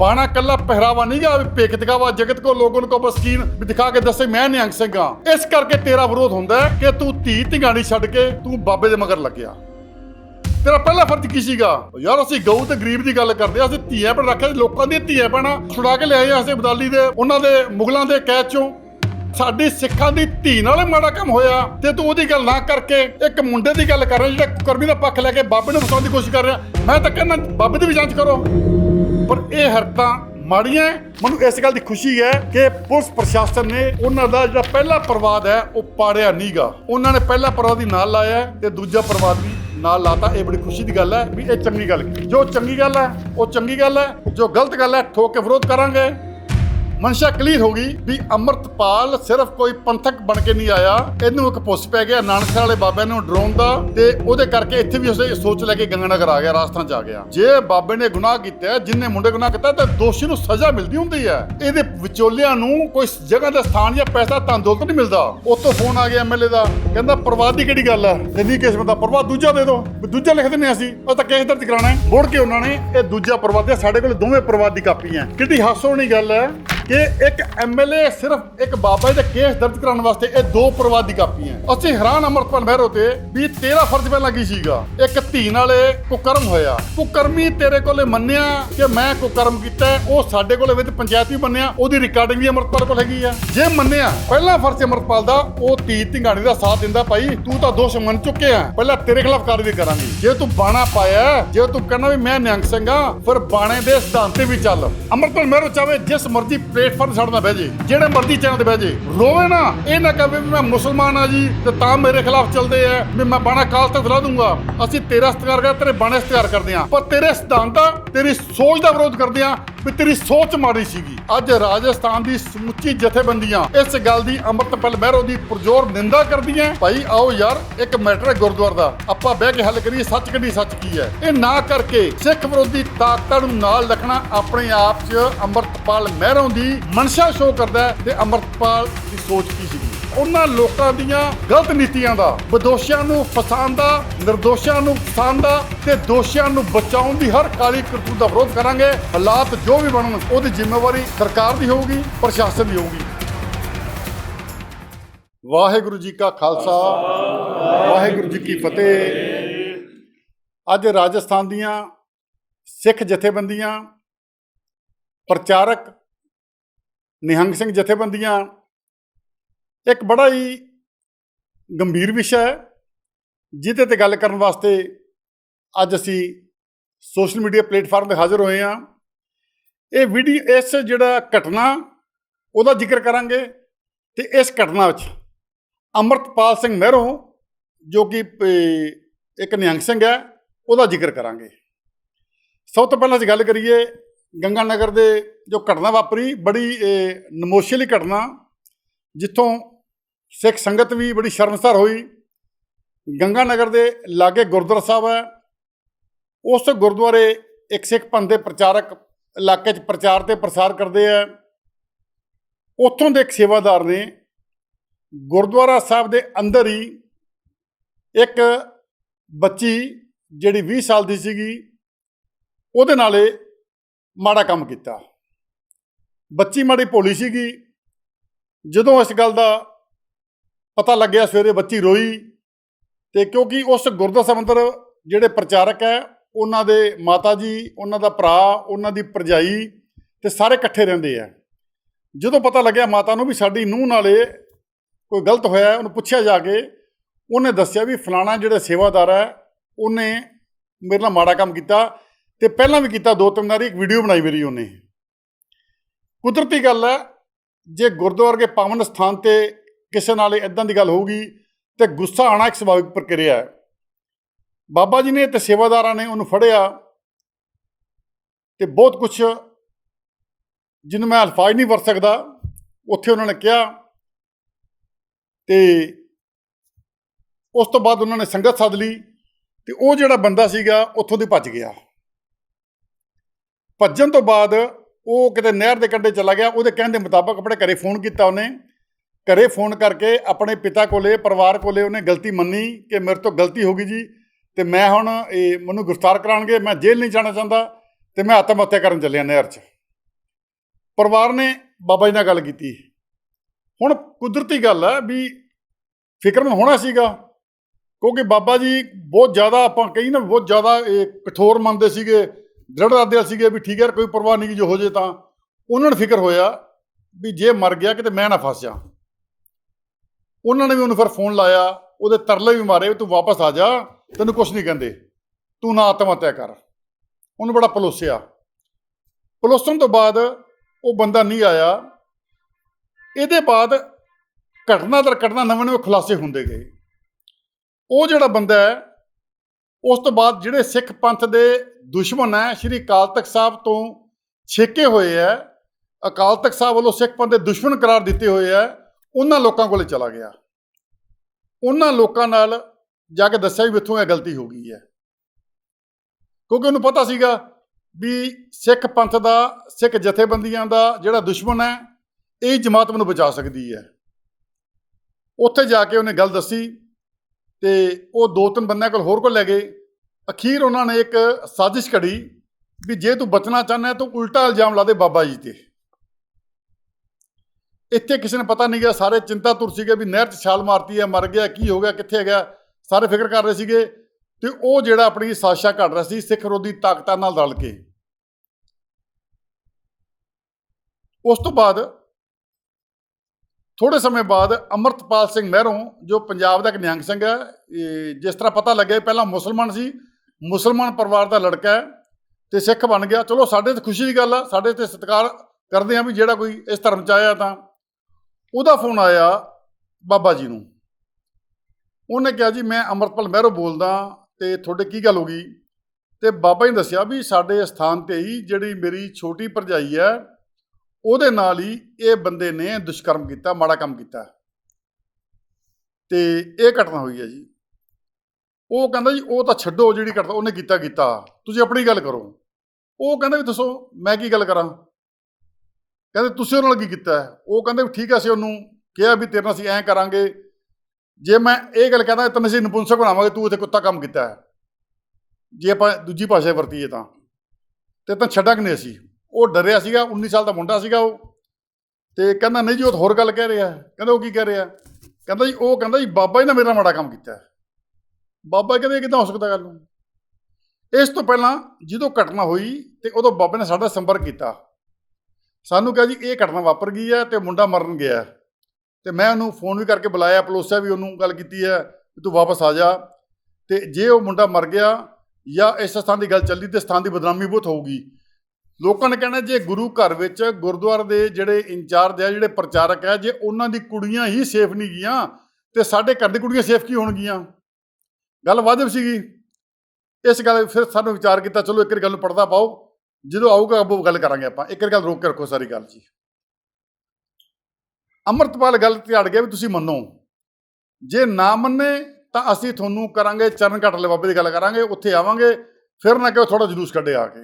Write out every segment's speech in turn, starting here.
ਬਾਣਾ ਕੱਲਾ ਪਹਿਰਾਵਾ ਨਹੀਂ ਗਾ ਵੀ ਭੇਖ ਦਿਖਾਵਾ, ਜਗਤ ਕੋ ਲੋਗਨ ਕੋ ਬਸਕੀਨ ਵੀ ਦਿਖਾ ਕੇ ਦੱਸੇ ਮੈਂ ਨਿਹੰਗ ਸਿੰਘ ਹਾਂ। ਇਸ ਕਰਕੇ ਤੇਰਾ ਵਿਰੋਧ ਹੁੰਦਾ ਹੈ ਕਿ ਤੂੰ ਧੀ ਧਿਗਾਣੀ ਛੱਡ ਕੇ ਤੂੰ ਬਾਬੇ ਦੇ ਮਗਰ ਲੱਗਿਆ। ਤੇਰਾ ਪਹਿਲਾ ਫਰਜ਼ ਕੀ ਸੀਗਾ? ਯਾਰ, ਅਸੀਂ ਗਊ ਤੇ ਗਰੀਬ ਦੀ ਗੱਲ ਕਰਦੇ ਅਸੀਂ ਧੀਆਂ ਪਰ ਰੱਖਿਆ ਲੋਕਾਂ ਦੀਆਂ ਧੀਆਂ ਪੈਣਾ ਛੁਡਾ ਕੇ ਲਿਆਏ ਅਸੀਂ ਬਦਾਲੀ ਦੇ, ਉਹਨਾਂ ਦੇ ਮੁਗਲਾਂ ਦੇ ਕੈਦ ਚੋਂ। ਸਾਡੀ ਸਿੱਖਾਂ ਦੀ ਧੀ ਨਾਲ ਮਾੜਾ ਕੰਮ ਹੋਇਆ ਤੇ ਤੂੰ ਉਹਦੀ ਗੱਲ ਨਾ ਕਰਕੇ ਇੱਕ ਮੁੰਡੇ ਦੀ ਗੱਲ ਕਰ ਰਿਹਾ ਜਿਹੜਾ ਕਰਮੀ ਦਾ ਪੱਖ ਲੈ ਕੇ ਬਾਬੇ ਨੂੰ ਫਸਾਉਣ ਦੀ ਕੋਸ਼ਿਸ਼ ਕਰ ਰਿਹਾ। ਮੈਂ ਤਾਂ ਕਹਿੰਦਾ, ਬਾਬੇ ਦੀ ਵੀ ਜਾਂਚ ਕਰੋ। ਪਰ ਇਹ ਹਰਕਤਾਂ ਮਾੜੀਆਂ ਮੈਨੂੰ ਇਸ ਗੱਲ ਦੀ ਖੁਸ਼ੀ ਹੈ ਕਿ ਪੁਲਿਸ ਪ੍ਰਸ਼ਾਸਨ ਨੇ ਉਹਨਾਂ ਦਾ ਜਿਹੜਾ ਪਹਿਲਾ ਪ੍ਰਵਾਦ ਹੈ, ਉਹ ਪਾੜਿਆ ਨਹੀਂਗਾ ਉਹਨਾਂ ਨੇ ਪਹਿਲਾ ਪ੍ਰਵਾਦ ਹੀ ਨਾਲ ਲਾਇਆ ਤੇ ਦੂਜਾ ਪ੍ਰਵਾਦ ਵੀ ਨਾਲ ਲਾਤਾ। ਇਹ ਬੜੀ ਖੁਸ਼ੀ ਦੀ ਗੱਲ ਹੈ ਵੀ ਇਹ ਚੰਗੀ ਗੱਲ ਜੋ ਚੰਗੀ ਗੱਲ ਹੈ, ਉਹ ਚੰਗੀ ਗੱਲ ਹੈ। ਜੋ ਗਲਤ ਗੱਲ ਹੈ, ਠੋਕ ਕੇ ਵਿਰੋਧ ਕਰਾਂਗੇ। ਮਨਸ਼ਾ ਕਲੀਅਰ ਹੋ ਗਈ ਵੀ ਅਮਰਤਪਾਲ ਸਿਰਫ ਕੋਈ ਪੰਥਕ ਬਣ ਕੇ ਨਹੀਂ ਆਇਆ। ਇਹਨੂੰ ਇੱਕ ਪੁੱਛ ਪੈ ਗਿਆ ਨਾਨਕਸਰ ਵਾਲੇ ਬਾਬੇ ਨੂੰ ਡਰਾਉਣ ਦਾ ਤੇ ਉਹਦੇ ਕਰਕੇ ਇੱਥੇ ਵੀ ਉਸੇ ਸੋਚ ਲੈ ਕੇ ਗੰਗਾਨਗਰ ਆ ਗਿਆ ਰਾਜਸਥਾਨ ਚ ਆ ਗਿਆ। ਜੇ ਬਾਬੇ ਨੇ ਗੁਨਾਹ ਕੀਤਾ ਹੈ, ਮੁੰਡੇ ਗੁਨਾਹ ਕੀਤਾ ਤਾਂ ਦੋਸ਼ੀ ਨੂੰ ਸਜ਼ਾ ਮਿਲਦੀ ਹੁੰਦੀ ਹੈ। ਇਹਦੇ ਵਿਚੋਲਿਆਂ ਨੂੰ ਕੋਈ ਜਗ੍ਹਾ ਦਾ ਸਥਾਨ ਜਾਂ ਪੈਸਾ ਤਾਂ ਦੌਲਤ ਨਹੀਂ ਮਿਲਦਾ। ਉੱਥੋਂ ਫੋਨ ਆ ਗਿਆ ਐਮਐਲਏ ਦਾ ਕਹਿੰਦਾ ਪ੍ਰਵਾਦ ਦੀ ਕਿਹੜੀ ਗੱਲ ਹੈ? ਇੰਨੀ ਕਿਸਮ ਦਾ ਪ੍ਰਵਾਦ ਦੂਜਾ ਦੇ ਦਿਓ ਦੂਜਾ ਲਿਖ ਦਿੰਦੇ ਹਾਂ ਅਸੀਂ ਉਹ ਤਾਂ ਕੇਸ ਦਰਜ ਕਰਾਣਾ ਹੈ। ਮੁੜ ਕੇ ਉਹਨਾਂ ਨੇ ਇਹ ਦੂਜਾ ਪ੍ਰਵਾਦ ਦਿਆ ਸਾਡੇ ਕੋਲ ਦੋਵੇਂ ਪ੍ਰਵਾਦ ਦੀ ਕਾਪੀਆਂ ਕਿੱਡੀ ਹਾਸੋਣੀ ਗੱਲ ਹੈ ਕਿ ਇੱਕ ਐਮਐਲਏ ਸਿਰਫ ਇੱਕ ਬਾਬਾ ਜੀ ਦੇ ਕੇਸ ਦਰਜ ਕਰਾਉਣ ਵਾਸਤੇ ਇਹ ਦੋ ਪਰਿਵਾਰ ਦੀ ਕਾਪੀਆਂ ਹੈ। ਅਸੀਂ ਹੈਰਾਨ ਅਮਰਪਾਲ ਮਹਿਰੋ ਤੇ ਵੀ ਤੇਰਾ ਫਰਜ਼ ਪਹਿਲਾਂ ਕੀ ਸੀਗਾ। ਇੱਕ ਧੀ ਨਾਲੇ ਕੁਕਰਮ ਹੋਇਆ। ਕੁਕਰਮੀ ਤੇਰੇ ਕੋਲੇ ਮੰਨਿਆ ਕਿ ਮੈਂ ਕੁਕਰਮ ਕੀਤਾ ਹੈ, ਉਹ ਸਾਡੇ ਕੋਲੇ ਵਿੱਚ ਪੰਚਾਇਤ ਵੀ ਮੰਨਿਆ ਉਹਦੀ ਰਿਕਾਰਡਿੰਗ ਵੀ ਅਮਰਪਾਲ ਕੋਲ ਹੈਗੀ ਆ। ਜੇ ਮੰਨਿਆ ਪਹਿਲਾ ਫਰਜ਼ ਅਮਰਪਾਲ ਦਾ ਉਹ ਧੀ ਧਿੰਗਾਣੀ ਦਾ ਸਾਥ ਦਿੰਦਾ ਭਾਈ ਤੂੰ ਤਾਂ ਦੋਸ਼ ਮੰਨ ਚੁੱਕਿਆ ਪਹਿਲਾਂ ਤੇਰੇ ਖਿਲਾਫ ਕਾਰਵਾਈ ਕਰਾਂਗੇ। ਜੇ ਤੂੰ ਬਾਣਾ ਪਾਇਆ ਜੇ ਤੂੰ ਕਹਿੰਦਾ ਵੀ ਮੈਂ ਨਿਹੰਗ ਸਿੰਘ ਹਾਂ ਫਿਰ ਬਾਣੇ ਦੇ ਸਿਧਾਂਤ ਤੇ ਵੀ ਚੱਲ। ਅਮਰਪਾਲ ਮਹਿਰੋ ਚਾਹੇ ਜਿਸ ਮਰਜ਼ੀ ਪਲੇਟਫਾਰਮ ਛੱਡਦਾ ਬਹਿ ਜੇ, ਜਿਹੜੇ ਮਰਜ਼ੀ ਚੈਨਲ ਤੇ ਬਹਿ ਜੇ, ਰੋਵੇ ਨਾ। ਇਹ ਨਾ ਕਹੇ ਵੀ ਮੈਂ ਮੁਸਲਮਾਨ ਆ ਜੀ, ਤੇ ਤਾਂ ਮੇਰੇ ਖਿਲਾਫ ਚੱਲਦੇ ਆ, ਵੀ ਮੈਂ ਬਾਣਾ ਕਾਲ ਤੱਕ ਲਾ ਦੂੰਗਾ। ਅਸੀਂ ਤੇਰਾ ਸਤਿਕਾਰ ਕਰਦੇ ਤੇਰੇ ਬਾਣੇ ਸਤਿਕਾਰ ਕਰਦੇ ਆ ਪਰ ਤੇਰੇ ਸਿਧਾਂਤਾਂ, ਤੇਰੀ ਸੋਚ ਦਾ ਵਿਰੋਧ ਕਰਦੇ ਆ ਵੀ ਤੇਰੀ ਸੋਚ ਮਾੜੀ ਸੀਗੀ। ਅੱਜ ਰਾਜਸਥਾਨ ਦੀ ਸਮੁੱਚੀ ਜਥੇਬੰਦੀਆਂ ਇਸ ਗੱਲ ਦੀ ਅੰਮ੍ਰਿਤਪਾਲ ਮਹਿਰੋ ਦੀ ਪੁਰਜੋਰ ਨਿੰਦਾ ਕਰਦੀਆਂ ਭਾਈ, ਆਓ ਯਾਰ, ਇੱਕ ਮੈਟਰ ਹੈ ਗੁਰਦੁਆਰਾ ਦਾ। ਆਪਾਂ ਬਹਿ ਕੇ ਹੱਲ ਕਰੀਏ ਸੱਚ ਕਿਹੜੀ ਸੱਚ ਕੀ ਹੈ ਇਹ ਨਾ ਕਰਕੇ ਸਿੱਖ ਵਿਰੋਧੀ ਤਾਕਤਾਂ ਨੂੰ ਨਾਲ ਰੱਖਣਾ ਆਪਣੇ ਆਪ 'ਚ ਅੰਮ੍ਰਿਤਪਾਲ ਮਹਿਰੋ ਦੀ ਮਨਸ਼ਾ ਸ਼ੋਅ ਕਰਦਾ ਹੈ ਤੇ ਅੰਮ੍ਰਿਤਪਾਲ ਦੀ ਸੋਚ ਕੀ ਸੀਗੀ। ਉਹਨਾਂ ਲੋਕਾਂ ਦੀਆਂ ਗਲਤ ਨੀਤੀਆਂ ਦਾ ਬਦੋਸ਼ੀਆਂ ਨੂੰ ਫਸਾਉਣ ਦਾ ਨਿਰਦੋਸ਼ਾਂ ਨੂੰ ਫਸਾਉਣ ਦਾ ਤੇ ਦੋਸ਼ੀਆਂ ਨੂੰ ਬਚਾਉਣ ਦੀ ਹਰ ਕਾਲੀ ਕਰਤੂਤ ਦਾ ਵਿਰੋਧ ਕਰਾਂਗੇ। ਹਾਲਾਤ ਜੋ ਵੀ ਬਣਨ, ਉਹਦੀ ਜ਼ਿੰਮੇਵਾਰੀ ਸਰਕਾਰ ਦੀ ਹੋਊਗੀ, ਪ੍ਰਸ਼ਾਸਨ ਦੀ ਹੋਊਗੀ। ਵਾਹਿਗੁਰੂ ਜੀ ਕਾ ਖਾਲਸਾ, ਵਾਹਿਗੁਰੂ ਜੀ ਕੀ ਫਤਿਹ। ਅੱਜ ਰਾਜਸਥਾਨ ਦੀਆਂ ਸਿੱਖ ਜਥੇਬੰਦੀਆਂ, ਪ੍ਰਚਾਰਕ ਨਿਹੰਗ ਸਿੰਘ ਜਥੇਬੰਦੀਆਂ ਇੱਕ ਬੜਾ ਹੀ ਗੰਭੀਰ ਵਿਸ਼ਾ ਹੈ ਜਿਹਦੇ ਤੇ ਗੱਲ ਕਰਨ ਵਾਸਤੇ ਅੱਜ ਅਸੀਂ ਸੋਸ਼ਲ ਮੀਡੀਆ ਪਲੇਟਫਾਰਮ ਤੇ ਹਾਜ਼ਰ ਹੋਏ ਹਾਂ। ਇਹ ਵੀਡੀਓ ਇਸ ਜਿਹੜਾ ਘਟਨਾ ਉਹਦਾ ਜ਼ਿਕਰ ਕਰਾਂਗੇ ਤੇ ਇਸ ਘਟਨਾ ਵਿੱਚ ਅਮਰਤਪਾਲ ਸਿੰਘ ਮਹਿਰੋਂ ਜੋ ਕਿ ਇੱਕ ਨਿਹੰਗ ਸਿੰਘ ਹੈ ਉਹਦਾ ਜ਼ਿਕਰ ਕਰਾਂਗੇ। ਸਭ ਤੋਂ ਪਹਿਲਾਂ ਅਸੀਂ ਗੱਲ ਕਰੀਏ ਗੰਗਾ ਨਗਰ ਦੇ ਜੋ ਘਟਨਾ ਵਾਪਰੀ ਬੜੀ ਇਹ, ਨਮੋਸ਼ੀਲੀ ਘਟਨਾ ਜਿੱਥੋਂ ਸਿੱਖ ਸੰਗਤ ਵੀ ਬੜੀ ਸ਼ਰਮਸਾਰ ਹੋਈ। ਗੰਗਾ ਨਗਰ ਦੇ ਲਾਗੇ ਗੁਰਦੁਆਰਾ ਸਾਹਿਬ ਹੈ। ਉਸ ਗੁਰਦੁਆਰੇ ਇੱਕ ਸਿੱਖ ਪੰਥ ਪ੍ਰਚਾਰਕ ਇਲਾਕੇ 'ਚ ਪ੍ਰਚਾਰ ਤੇ ਪ੍ਰਸਾਰ ਕਰਦੇ ਆ। ਉੱਥੋਂ ਦੇ ਇੱਕ ਸੇਵਾਦਾਰ ਨੇ ਗੁਰਦੁਆਰਾ ਸਾਹਿਬ ਦੇ ਅੰਦਰ ਹੀ ਇੱਕ ਬੱਚੀ ਜਿਹੜੀ 20 ਸਾਲ ਦੀ ਸੀਗੀ, ਉਹਦੇ ਨਾਲੇ ਮਾੜਾ ਕੰਮ ਕੀਤਾ। ਬੱਚੀ ਮਾੜੀ ਭੋਲੀ ਸੀਗੀ। ਜਦੋਂ ਇਸ ਗੱਲ ਦਾ ਪਤਾ ਲੱਗਿਆ ਸਵੇਰੇ ਬੱਚੀ ਰੋਈ ਤੇ ਕਿਉਂਕਿ ਉਸ ਗੁਰਦੁਆਰਾ ਸਾਹਿਬ ਜਿਹੜੇ ਪ੍ਰਚਾਰਕ ਹੈ, ਉਹਨਾਂ ਦੇ ਮਾਤਾ ਜੀ, ਉਹਨਾਂ ਦਾ ਭਰਾ, ਉਹਨਾਂ ਦੀ ਭਰਜਾਈ ਤੇ ਸਾਰੇ ਇਕੱਠੇ ਰਹਿੰਦੇ ਆ। ਜਦੋਂ ਪਤਾ ਲੱਗਿਆ ਮਾਤਾ ਨੂੰ ਵੀ ਸਾਡੀ ਨੂੰਹ ਨਾਲੇ ਕੋਈ ਗਲਤ ਹੋਇਆ ਉਹਨੂੰ ਪੁੱਛਿਆ ਜਾ ਕੇ, ਉਹਨੇ ਦੱਸਿਆ ਵੀ ਫਲਾਣਾ ਜਿਹੜਾ ਸੇਵਾਦਾਰ ਹੈ, ਉਹਨੇ ਮੇਰੇ ਨਾਲ ਮਾੜਾ ਕੰਮ ਕੀਤਾ ਤੇ ਪਹਿਲਾਂ ਵੀ ਕੀਤਾ, ਦੋ ਤਿੰਨ ਵਾਰੀ ਇੱਕ ਵੀਡੀਓ ਬਣਾਈ ਮੇਰੀ ਉਹਨੇ। ਕੁਦਰਤੀ ਗੱਲ ਹੈ, ਜੇ ਗੁਰਦੁਆਰੇ ਵਰਗੇ ਪਾਵਨ ਸਥਾਨ ਤੇ ਕਿਸੇ ਨਾਲ ਇਦਾਂ ਦੀ ਗੱਲ ਹੋਊਗੀ ਤੇ ਗੁੱਸਾ ਆਣਾ ਇੱਕ ਸੁਭਾਵਿਕ ਪ੍ਰਕਿਰਿਆ ਹੈ। ਬਾਬਾ ਜੀ ਨੇ ਤੇ ਸੇਵਾਦਾਰਾਂ ਨੇ ਉਹਨੂੰ ਫੜਿਆ ਤੇ ਬਹੁਤ ਕੁਝ ਜਿਹਨੂੰ ਮੈਂ ਅਲਫਾਜ਼ ਨਹੀਂ ਵਰਤ ਸਕਦਾ, ਉੱਥੇ ਉਹਨਾਂ ਨੇ ਕਿਹਾ ਤੇ ਉਸ ਤੋਂ ਬਾਅਦ ਉਹਨਾਂ ਨੇ ਸੰਗਤ ਸੱਦ ਲਈ ਤੇ ਉਹ ਜਿਹੜਾ ਬੰਦਾ ਸੀਗਾ ਉੱਥੋਂ ਦੀ ਭੱਜ ਗਿਆ। ਭੱਜਣ ਤੋਂ ਬਾਅਦ ਉਹ ਕਿਤੇ ਨਹਿਰ ਦੇ ਕੰਢੇ ਚਲਾ ਗਿਆ, ਉਹਦੇ ਕਹਿਣ ਦੇ ਮੁਤਾਬਕ ਆਪਣੇ ਘਰੇ ਫੋਨ ਕੀਤਾ ਉਹਨੇ ਘਰੇ ਫੋਨ ਕਰਕੇ ਆਪਣੇ ਪਿਤਾ ਕੋਲੇ, ਪਰਿਵਾਰ ਕੋਲੇ ਉਹਨੇ ਗਲਤੀ ਮੰਨੀ ਕਿ ਮੇਰੇ ਤੋਂ ਗਲਤੀ ਹੋ ਗਈ ਜੀ ਤੇ ਮੈਂ ਹੁਣ ਇਹ ਮੈਨੂੰ ਗ੍ਰਿਫਤਾਰ ਕਰਾਉਣਗੇ, ਮੈਂ ਜੇਲ੍ਹ ਨਹੀਂ ਜਾਣਾ ਚਾਹੁੰਦਾ ਤੇ ਮੈਂ ਆਤਮ ਹੱਤਿਆ ਕਰਨ ਚੱਲਿਆ ਨਹਿਰ 'ਚ। ਪਰਿਵਾਰ ਨੇ ਬਾਬਾ ਜੀ ਨਾਲ ਗੱਲ ਕੀਤੀ। ਹੁਣ ਕੁਦਰਤੀ ਗੱਲ ਹੈ ਵੀ ਫਿਕਰਮੰਦ ਹੋਣਾ ਸੀਗਾ, ਕਿਉਂਕਿ ਬਾਬਾ ਜੀ ਬਹੁਤ ਜ਼ਿਆਦਾ ਆਪਾਂ ਕਹੀ ਨਾ, ਬਹੁਤ ਜ਼ਿਆਦਾ ਇਹ ਕਠੋਰ ਮੰਨਦੇ ਸੀਗੇ ਦ੍ਰਿੜ ਇਰਾਦੇ ਸੀਗੇ ਵੀ ਠੀਕ ਹੈ, ਕੋਈ ਪਰਵਾਹ ਨਹੀਂ ਕਿ ਜੋ ਹੋ ਜੇ ਤਾਂ। ਉਹਨਾਂ ਨੂੰ ਫਿਕਰ ਹੋਇਆ ਵੀ ਜੇ ਮਰ ਗਿਆ ਕਿਤੇ ਮੈਂ ਨਾ ਫਸ ਜਾ ਉਹਨਾਂ ਨੇ ਵੀ ਉਹਨੂੰ ਫਿਰ ਫੋਨ ਲਾਇਆ, ਉਹਦੇ ਤਰਲੇ ਵੀ ਮਾਰੇ ਵੀ ਤੂੰ ਵਾਪਸ ਆ ਜਾ, ਤੈਨੂੰ ਕੁਝ ਨਹੀਂ ਕਹਿੰਦੇ। ਤੂੰ ਨਾ ਆਤਮ ਹੱਤਿਆ ਕਰ। ਉਹਨੂੰ ਬੜਾ ਪਲੋਸਿਆ। ਪਲੋਸਣ ਤੋਂ ਬਾਅਦ ਉਹ ਬੰਦਾ ਨਹੀਂ ਆਇਆ। ਇਹਦੇ ਬਾਅਦ ਘਟਨਾ ਦਰ ਘਟਨਾ ਨਵੇਂ ਨਵੇਂ ਖੁਲਾਸੇ ਹੁੰਦੇ ਗਏ। ਉਹ ਜਿਹੜਾ ਬੰਦਾ ਹੈ, ਉਸ ਤੋਂ ਬਾਅਦ ਜਿਹੜੇ ਸਿੱਖ ਪੰਥ ਦੇ ਦੁਸ਼ਮਣ ਹੈ, ਸ਼੍ਰੀ ਅਕਾਲ ਤਖਤ ਸਾਹਿਬ ਤੋਂ ਛੇਕੇ ਹੋਏ ਹੈ, ਅਕਾਲ ਤਖਤ ਸਾਹਿਬ ਵੱਲੋਂ ਸਿੱਖ ਪੰਥ ਦੇ ਦੁਸ਼ਮਣ ਕਰਾਰ ਦਿੱਤੇ ਹੋਏ ਹੈ ਉਹਨਾਂ ਲੋਕਾਂ ਕੋਲੇ ਚਲਾ ਗਿਆ। ਉਹਨਾਂ ਲੋਕਾਂ ਨਾਲ ਜਾ ਕੇ ਦੱਸਿਆ ਵੀ ਇੱਥੋਂ ਇਹ ਗਲਤੀ ਹੋ ਗਈ ਹੈ। ਕਿਉਂਕਿ ਉਹਨੂੰ ਪਤਾ ਸੀਗਾ ਵੀ ਸਿੱਖ ਪੰਥ ਦਾ, ਸਿੱਖ ਜਥੇਬੰਦੀਆਂ ਦਾ ਜਿਹੜਾ ਦੁਸ਼ਮਣ ਹੈ, ਇਹ ਜਮਾਤ ਮੈਨੂੰ ਬਚਾ ਸਕਦੀ ਹੈ। ਉੱਥੇ ਜਾ ਕੇ ਉਹਨੇ ਗੱਲ ਦੱਸੀ ਤੇ ਉਹ ਦੋ ਤਿੰਨ ਬੰਦਿਆਂ ਕੋਲ ਹੋਰ ਕੋਲ ਲੈ ਗਏ। ਅਖੀਰ ਉਹਨਾਂ ਨੇ ਇੱਕ ਸਾਜ਼ਿਸ਼ ਘੜੀ ਵੀ ਜੇ ਤੂੰ ਬਚਣਾ ਚਾਹੁੰਦਾ ਹੈ ਤਾਂ ਉਲਟਾ ਇਲਜ਼ਾਮ ਲਾ ਦੇ ਬਾਬਾ ਜੀ ਤੇ। ਇੱਥੇ ਕਿਸੇ ਨੂੰ ਪਤਾ ਨਹੀਂ ਗਿਆ, ਸਾਰੇ ਚਿੰਤਾਤੁਰ ਸੀਗੇ ਵੀ ਨਹਿਰ 'ਚ ਛਾਲ ਮਾਰਤੀ ਹੈ, ਮਰ ਗਿਆ, ਕੀ ਹੋ ਗਿਆ, ਕਿੱਥੇ ਗਿਆ ਸਾਰੇ ਫਿਕਰ ਕਰ ਰਹੇ ਸੀਗੇ ਤੇ ਉਹ ਜਿਹੜਾ ਆਪਣੀ ਸਾਜ਼ਿਸ਼ਾਂ ਘੜ ਰਿਹਾ ਸੀ, ਸਿੱਖ ਵਿਰੋਧੀ ਤਾਕਤਾਂ ਨਾਲ ਰਲ ਕੇ। ਉਸ ਤੋਂ ਬਾਅਦ ਥੋੜੇ ਸਮੇਂ ਬਾਅਦ ਅਮਰਤਪਾਲ ਸਿੰਘ ਮਹਿਰੋਂ ਜੋ ਪੰਜਾਬ ਦਾ ਇੱਕ ਨਿਹੰਗ ਸਿੰਘ ਹੈ ਜਿਸ ਤਰ੍ਹਾਂ ਪਤਾ ਲੱਗਿਆ ਪਹਿਲਾਂ ਮੁਸਲਮਾਨ ਸੀ, ਮੁਸਲਮਾਨ ਪਰਿਵਾਰ ਦਾ ਲੜਕਾ ਹੈ ਤੇ ਸਿੱਖ ਬਣ ਗਿਆ। ਚਲੋ, ਸਾਡੇ ਤੇ ਖੁਸ਼ੀ ਦੀ ਗੱਲ ਆ, ਸਾਡੇ ਤੇ ਸਤਿਕਾਰ ਕਰਦੇ ਆ ਵੀ ਜਿਹੜਾ ਕੋਈ ਇਸ ਧਰਮ ਚ ਆਇਆ ਤਾਂ। ਉਹਦਾ ਫੋਨ ਆਇਆ ਬਾਬਾ ਜੀ ਨੂੰ। ਉਹਨੇ ਕਿਹਾ ਜੀ, ਮੈਂ ਅਮਰਤਪਾਲ ਮਹਿਰੋ ਬੋਲਦਾ ਤੇ ਤੁਹਾਡੇ ਕੀ ਗੱਲ ਹੋ ਗਈ? ਤੇ ਬਾਬਾ ਜੀ ਨੇ ਦੱਸਿਆ ਵੀ ਸਾਡੇ ਸਥਾਨ ਤੇ ਹੀ ਜਿਹੜੀ ਮੇਰੀ ਛੋਟੀ ਭਰਜਾਈ ਹੈ, ਉਹਦੇ ਨਾਲ ਹੀ ਇਹ ਬੰਦੇ ਨੇ ਦੁਸ਼ਕਰਮ ਕੀਤਾ, ਮਾੜਾ ਕੰਮ ਕੀਤਾ। ਤੇ ਇਹ ਘਟਨਾ ਹੋਈ ਹੈ ਜੀ। ਉਹ ਕਹਿੰਦਾ ਜੀ, ਉਹ ਤਾਂ ਛੱਡੋ ਜਿਹੜੀ ਘਟਨਾ ਉਹਨੇ ਕੀਤਾ ਕੀਤਾ ਤੁਸੀਂ ਆਪਣੀ ਗੱਲ ਕਰੋ। ਉਹ ਕਹਿੰਦਾ ਵੀ ਦੱਸੋ, ਮੈਂ ਕੀ ਗੱਲ ਕਰਾਂ? ਕਹਿੰਦੇ, ਤੁਸੀਂ ਉਹਨਾਂ ਨਾਲ ਕੀ ਕੀਤਾ ਉਹ ਕਹਿੰਦੇ ਵੀ ਠੀਕ ਹੈ, ਅਸੀਂ ਉਹਨੂੰ ਕਿਹਾ ਵੀ ਤੇਰੇ ਨਾਲ ਅਸੀਂ ਐਂ ਕਰਾਂਗੇ। ਜੇ ਮੈਂ ਇਹ ਗੱਲ ਕਹਿੰਦਾ, ਤਾਂ ਅਸੀਂ ਨਪੁੰਸਕ ਬਣਾਵਾਂਗੇ, ਤੂੰ ਇੱਥੇ ਕੁੱਤਾ ਕੰਮ ਕੀਤਾ ਹੈ। ਜੇ ਆਪਾਂ ਦੂਜੀ ਭਾਸ਼ਾ ਵਰਤੀਏ ਤਾਂ। ਤੇ ਤਾਂ ਛੱਡਾਂਗੇ ਨਹੀਂ ਅਸੀਂ? ਉਹ ਡਰਿਆ ਸੀਗਾ 19 ਸਾਲ ਦਾ ਮੁੰਡਾ ਸੀਗਾ ਉਹ। ਤੇ ਕਹਿੰਦਾ, ਨਹੀਂ ਜੀ, ਉਹ ਹੋਰ ਗੱਲ ਕਹਿ ਰਿਹਾ ਕਹਿੰਦਾ, ਉਹ ਕੀ ਕਹਿ ਰਿਹਾ? ਕਹਿੰਦਾ ਜੀ, ਉਹ ਕਹਿੰਦਾ ਜੀ, ਬਾਬਾ ਜੀ ਨੇ ਮੇਰੇ ਨਾਲ ਮਾੜਾ ਕੰਮ ਕੀਤਾ ਬਾਬਾ ਕਹਿੰਦੇ, ਇਹ ਕਿੱਦਾਂ ਹੋ ਸਕਦਾ ਗੱਲ? ਨੂੰ ਇਸ ਤੋਂ ਪਹਿਲਾਂ ਜਦੋਂ ਘਟਨਾ ਹੋਈ ਤੇ ਉਦੋਂ ਬਾਬੇ ਨੇ ਸਾਡਾ ਸੰਪਰਕ ਕੀਤਾ। ਸਾਨੂੰ ਕਿਹਾ ਜੀ, ਇਹ ਘਟਨਾ ਵਾਪਰ ਗਈ ਹੈ ਤੇ ਮੁੰਡਾ ਮਰਨ ਗਿਆ ਹੈ। ਤੇ ਮੈਂ ਉਹਨੂੰ ਫੋਨ ਵੀ ਕਰਕੇ ਬੁਲਾਇਆ, ਪਲੋਸਿਆ ਵੀ ਉਹਨੂੰ ਗੱਲ ਕੀਤੀ ਹੈ ਕਿ ਤੂੰ ਵਾਪਸ ਆ ਜਾ। ਤੇ ਜੇ ਉਹ ਮੁੰਡਾ ਮਰ ਗਿਆ ਜਾਂ ਇਸ ਸਥਾਨ ਦੀ ਗੱਲ ਚੱਲੀ ਤੇ ਸਥਾਨ ਦੀ ਬਦਨਾਮੀ ਬਹੁਤ ਹੋਊਗੀ। ਲੋਕਾਂ ਨੇ ਕਹਿਣਾ ਜੇ ਗੁਰੂ ਘਰ ਵਿੱਚ ਗੁਰਦੁਆਰੇ ਦੇ ਜਿਹੜੇ ਇੰਚਾਰਜ ਹੈ ਜਿਹੜੇ ਪ੍ਰਚਾਰਕ ਹੈ ਜੇ ਉਹਨਾਂ ਦੀ ਕੁੜੀਆਂ ਹੀ ਸੇਫ ਨਹੀਂ ਗਈਆਂ, ਤੇ ਸਾਡੇ ਘਰ ਦੀ ਕੁੜੀਆਂ ਸੇਫ ਕੀ ਹੋਣਗੀਆਂ? ਗੱਲ ਵਾਜਬ ਸੀਗੀ। ਇਸ ਗੱਲ ਫਿਰ ਸਾਨੂੰ ਵਿਚਾਰ ਕੀਤਾ, ਚਲੋ ਇੱਕ ਵਾਰੀ ਗੱਲ ਨੂੰ ਪੜਦਾ ਪਾਓ। ਜਦੋਂ ਆਊਗਾ ਉਹ ਗੱਲ ਕਰਾਂਗੇ ਆਪਾਂ। ਇੱਕ ਗੱਲ ਰੋਕ ਕੇ ਰੱਖੋ ਸਾਰੀ ਗੱਲ, ਜੀ। ਅੰਮ੍ਰਿਤਪਾਲ ਗੱਲ ਤੇ ਅੜ ਗਿਆ ਵੀ ਤੁਸੀਂ ਮੰਨੋ। ਜੇ ਨਾ ਮੰਨੇ, ਤਾਂ ਅਸੀਂ ਤੁਹਾਨੂੰ ਕਰਾਂਗੇ ਚਰਨ ਘਟ ਲੈ ਬਾਬੇ ਦੀ ਗੱਲ ਕਰਾਂਗੇ, ਉੱਥੇ ਆਵਾਂਗੇ, ਫਿਰ ਨਾ ਕਿ ਥੋੜਾ ਜਲੂਸ ਕੱਢੇ ਆ ਕੇ।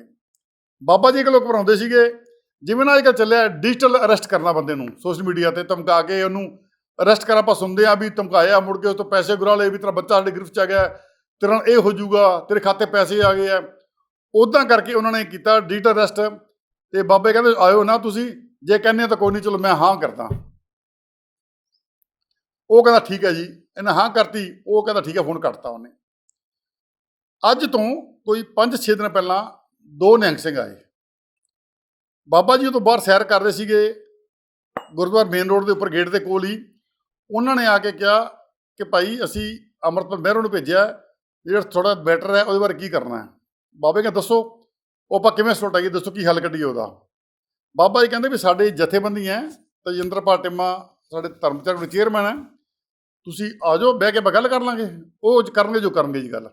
ਬਾਬਾ ਜੀ ਕੇ ਲੋਕ ਬਣਾਉਂਦੇ ਸੀਗੇ, ਜਿਵੇਂ ਨਾ ਕੱਲ੍ਹ ਚੱਲਿਆ ਡਿਜੀਟਲ ਅਰੈਸਟ ਕਰਨਾ ਬੰਦੇ ਨੂੰ ਸੋਸ਼ਲ ਮੀਡੀਆ ਤੇ ਧਮਕਾ ਕੇ ਉਹਨੂੰ ਅਰੈਸਟ ਕਰਾਂ ਆਪਾਂ ਸੁਣਦੇ ਆ ਵੀ ਧਮਕਾਇਆ ਮੁੜ ਕੇ, ਉਸ ਤੋਂ ਪੈਸੇ ਗੁਰਾ ਲਏ, ਵੀ ਤੇਰਾ ਬੱਚਾ ਸਾਡੇ ਗ੍ਰਿਫਤ ਚ ਆ ਗਿਆ, ਤੇਰਾ ਨਾਲ ਇਹ ਹੋ ਜਾਊਗਾ, ਤੇਰੇ ਖਾਤੇ ਪੈਸੇ ਆ ਗਏ ਆ। ਉਦਾਂ ਕਰਕੇ ਉਹਨਾਂ ਨੇ ਕੀਤਾ ਡਿਜੀਟਲ ਰੈਸਟ ਤੇ ਬਾਬੇ ਕਹਿੰਦੇ, ਆਇਓ ਨਾ ਤੁਸੀਂ, ਜੇ ਕਹਿੰਦੇ ਹੋ ਤਾਂ ਕੋਈ ਨਹੀਂ, ਚਲੋ ਮੈਂ ਹਾਂ ਕਰਦਾ। ਉਹ ਕਹਿੰਦਾ, ਠੀਕ ਹੈ ਜੀ। ਇਹਨੇ ਹਾਂ ਕਰਤੀ, ਉਹ ਕਹਿੰਦਾ, ਠੀਕ ਹੈ, ਫੋਨ ਕੱਟਤਾ ਉਹਨੇ। ਅੱਜ ਤੋਂ ਕੋਈ 5-6 ਦਿਨ ਪਹਿਲਾਂ ਦੋ ਨਿਹੰਗ ਸਿੰਘ ਆਏ। ਬਾਬਾ ਜੀ ਉਹ ਤੋਂ ਬਾਹਰ ਸੈਰ ਕਰ ਰਹੇ ਸੀਗੇ, ਗੁਰਦੁਆਰਾ ਮੇਨ ਰੋਡ ਦੇ ਉੱਪਰ ਗੇਟ ਦੇ ਕੋਲ ਹੀ। ਉਹਨਾਂ ਨੇ ਆ ਕੇ ਕਿਹਾ ਕਿ ਭਾਈ, ਅਸੀਂ ਅੰਮ੍ਰਿਤਪਾਲ ਮਹਿਰੋਂ ਨੂੰ ਭੇਜਿਆ, ਜਿਹੜਾ ਥੋੜਾ ਬੈਟਰ ਹੈ, ਉਹਦੇ ਬਾਰੇ ਕੀ ਕਰਨਾ ਹੈ? ਬਾਬੇ ਕਹਿੰਦੇ, ਦੱਸੋ, ਉਹ ਆਪਾਂ ਕਿਵੇਂ ਸੁਟਾਈਏ ਦੱਸੋ ਕੀ ਹੱਲ ਕੱਢੀਏ ਉਹਦਾ? ਬਾਬਾ ਜੀ ਕਹਿੰਦੇ ਵੀ ਸਾਡੇ ਜਥੇਬੰਦੀ ਹੈ ਤਜਿੰਦਰਪਾਲ ਟਿੰਮਾ ਸਾਡੇ ਧਰਮਚਾਰ ਦੇ ਚੇਅਰਮੈਨ ਹੈ। ਤੁਸੀਂ ਆ ਜਾਓ, ਬਹਿ ਕੇ ਆਪਾਂ ਗੱਲ ਕਰ ਲਾਂਗੇ। ਉਹ ਕਰਨਗੇ, ਜੋ ਕਰਨਗੇ ਜੀ ਗੱਲ।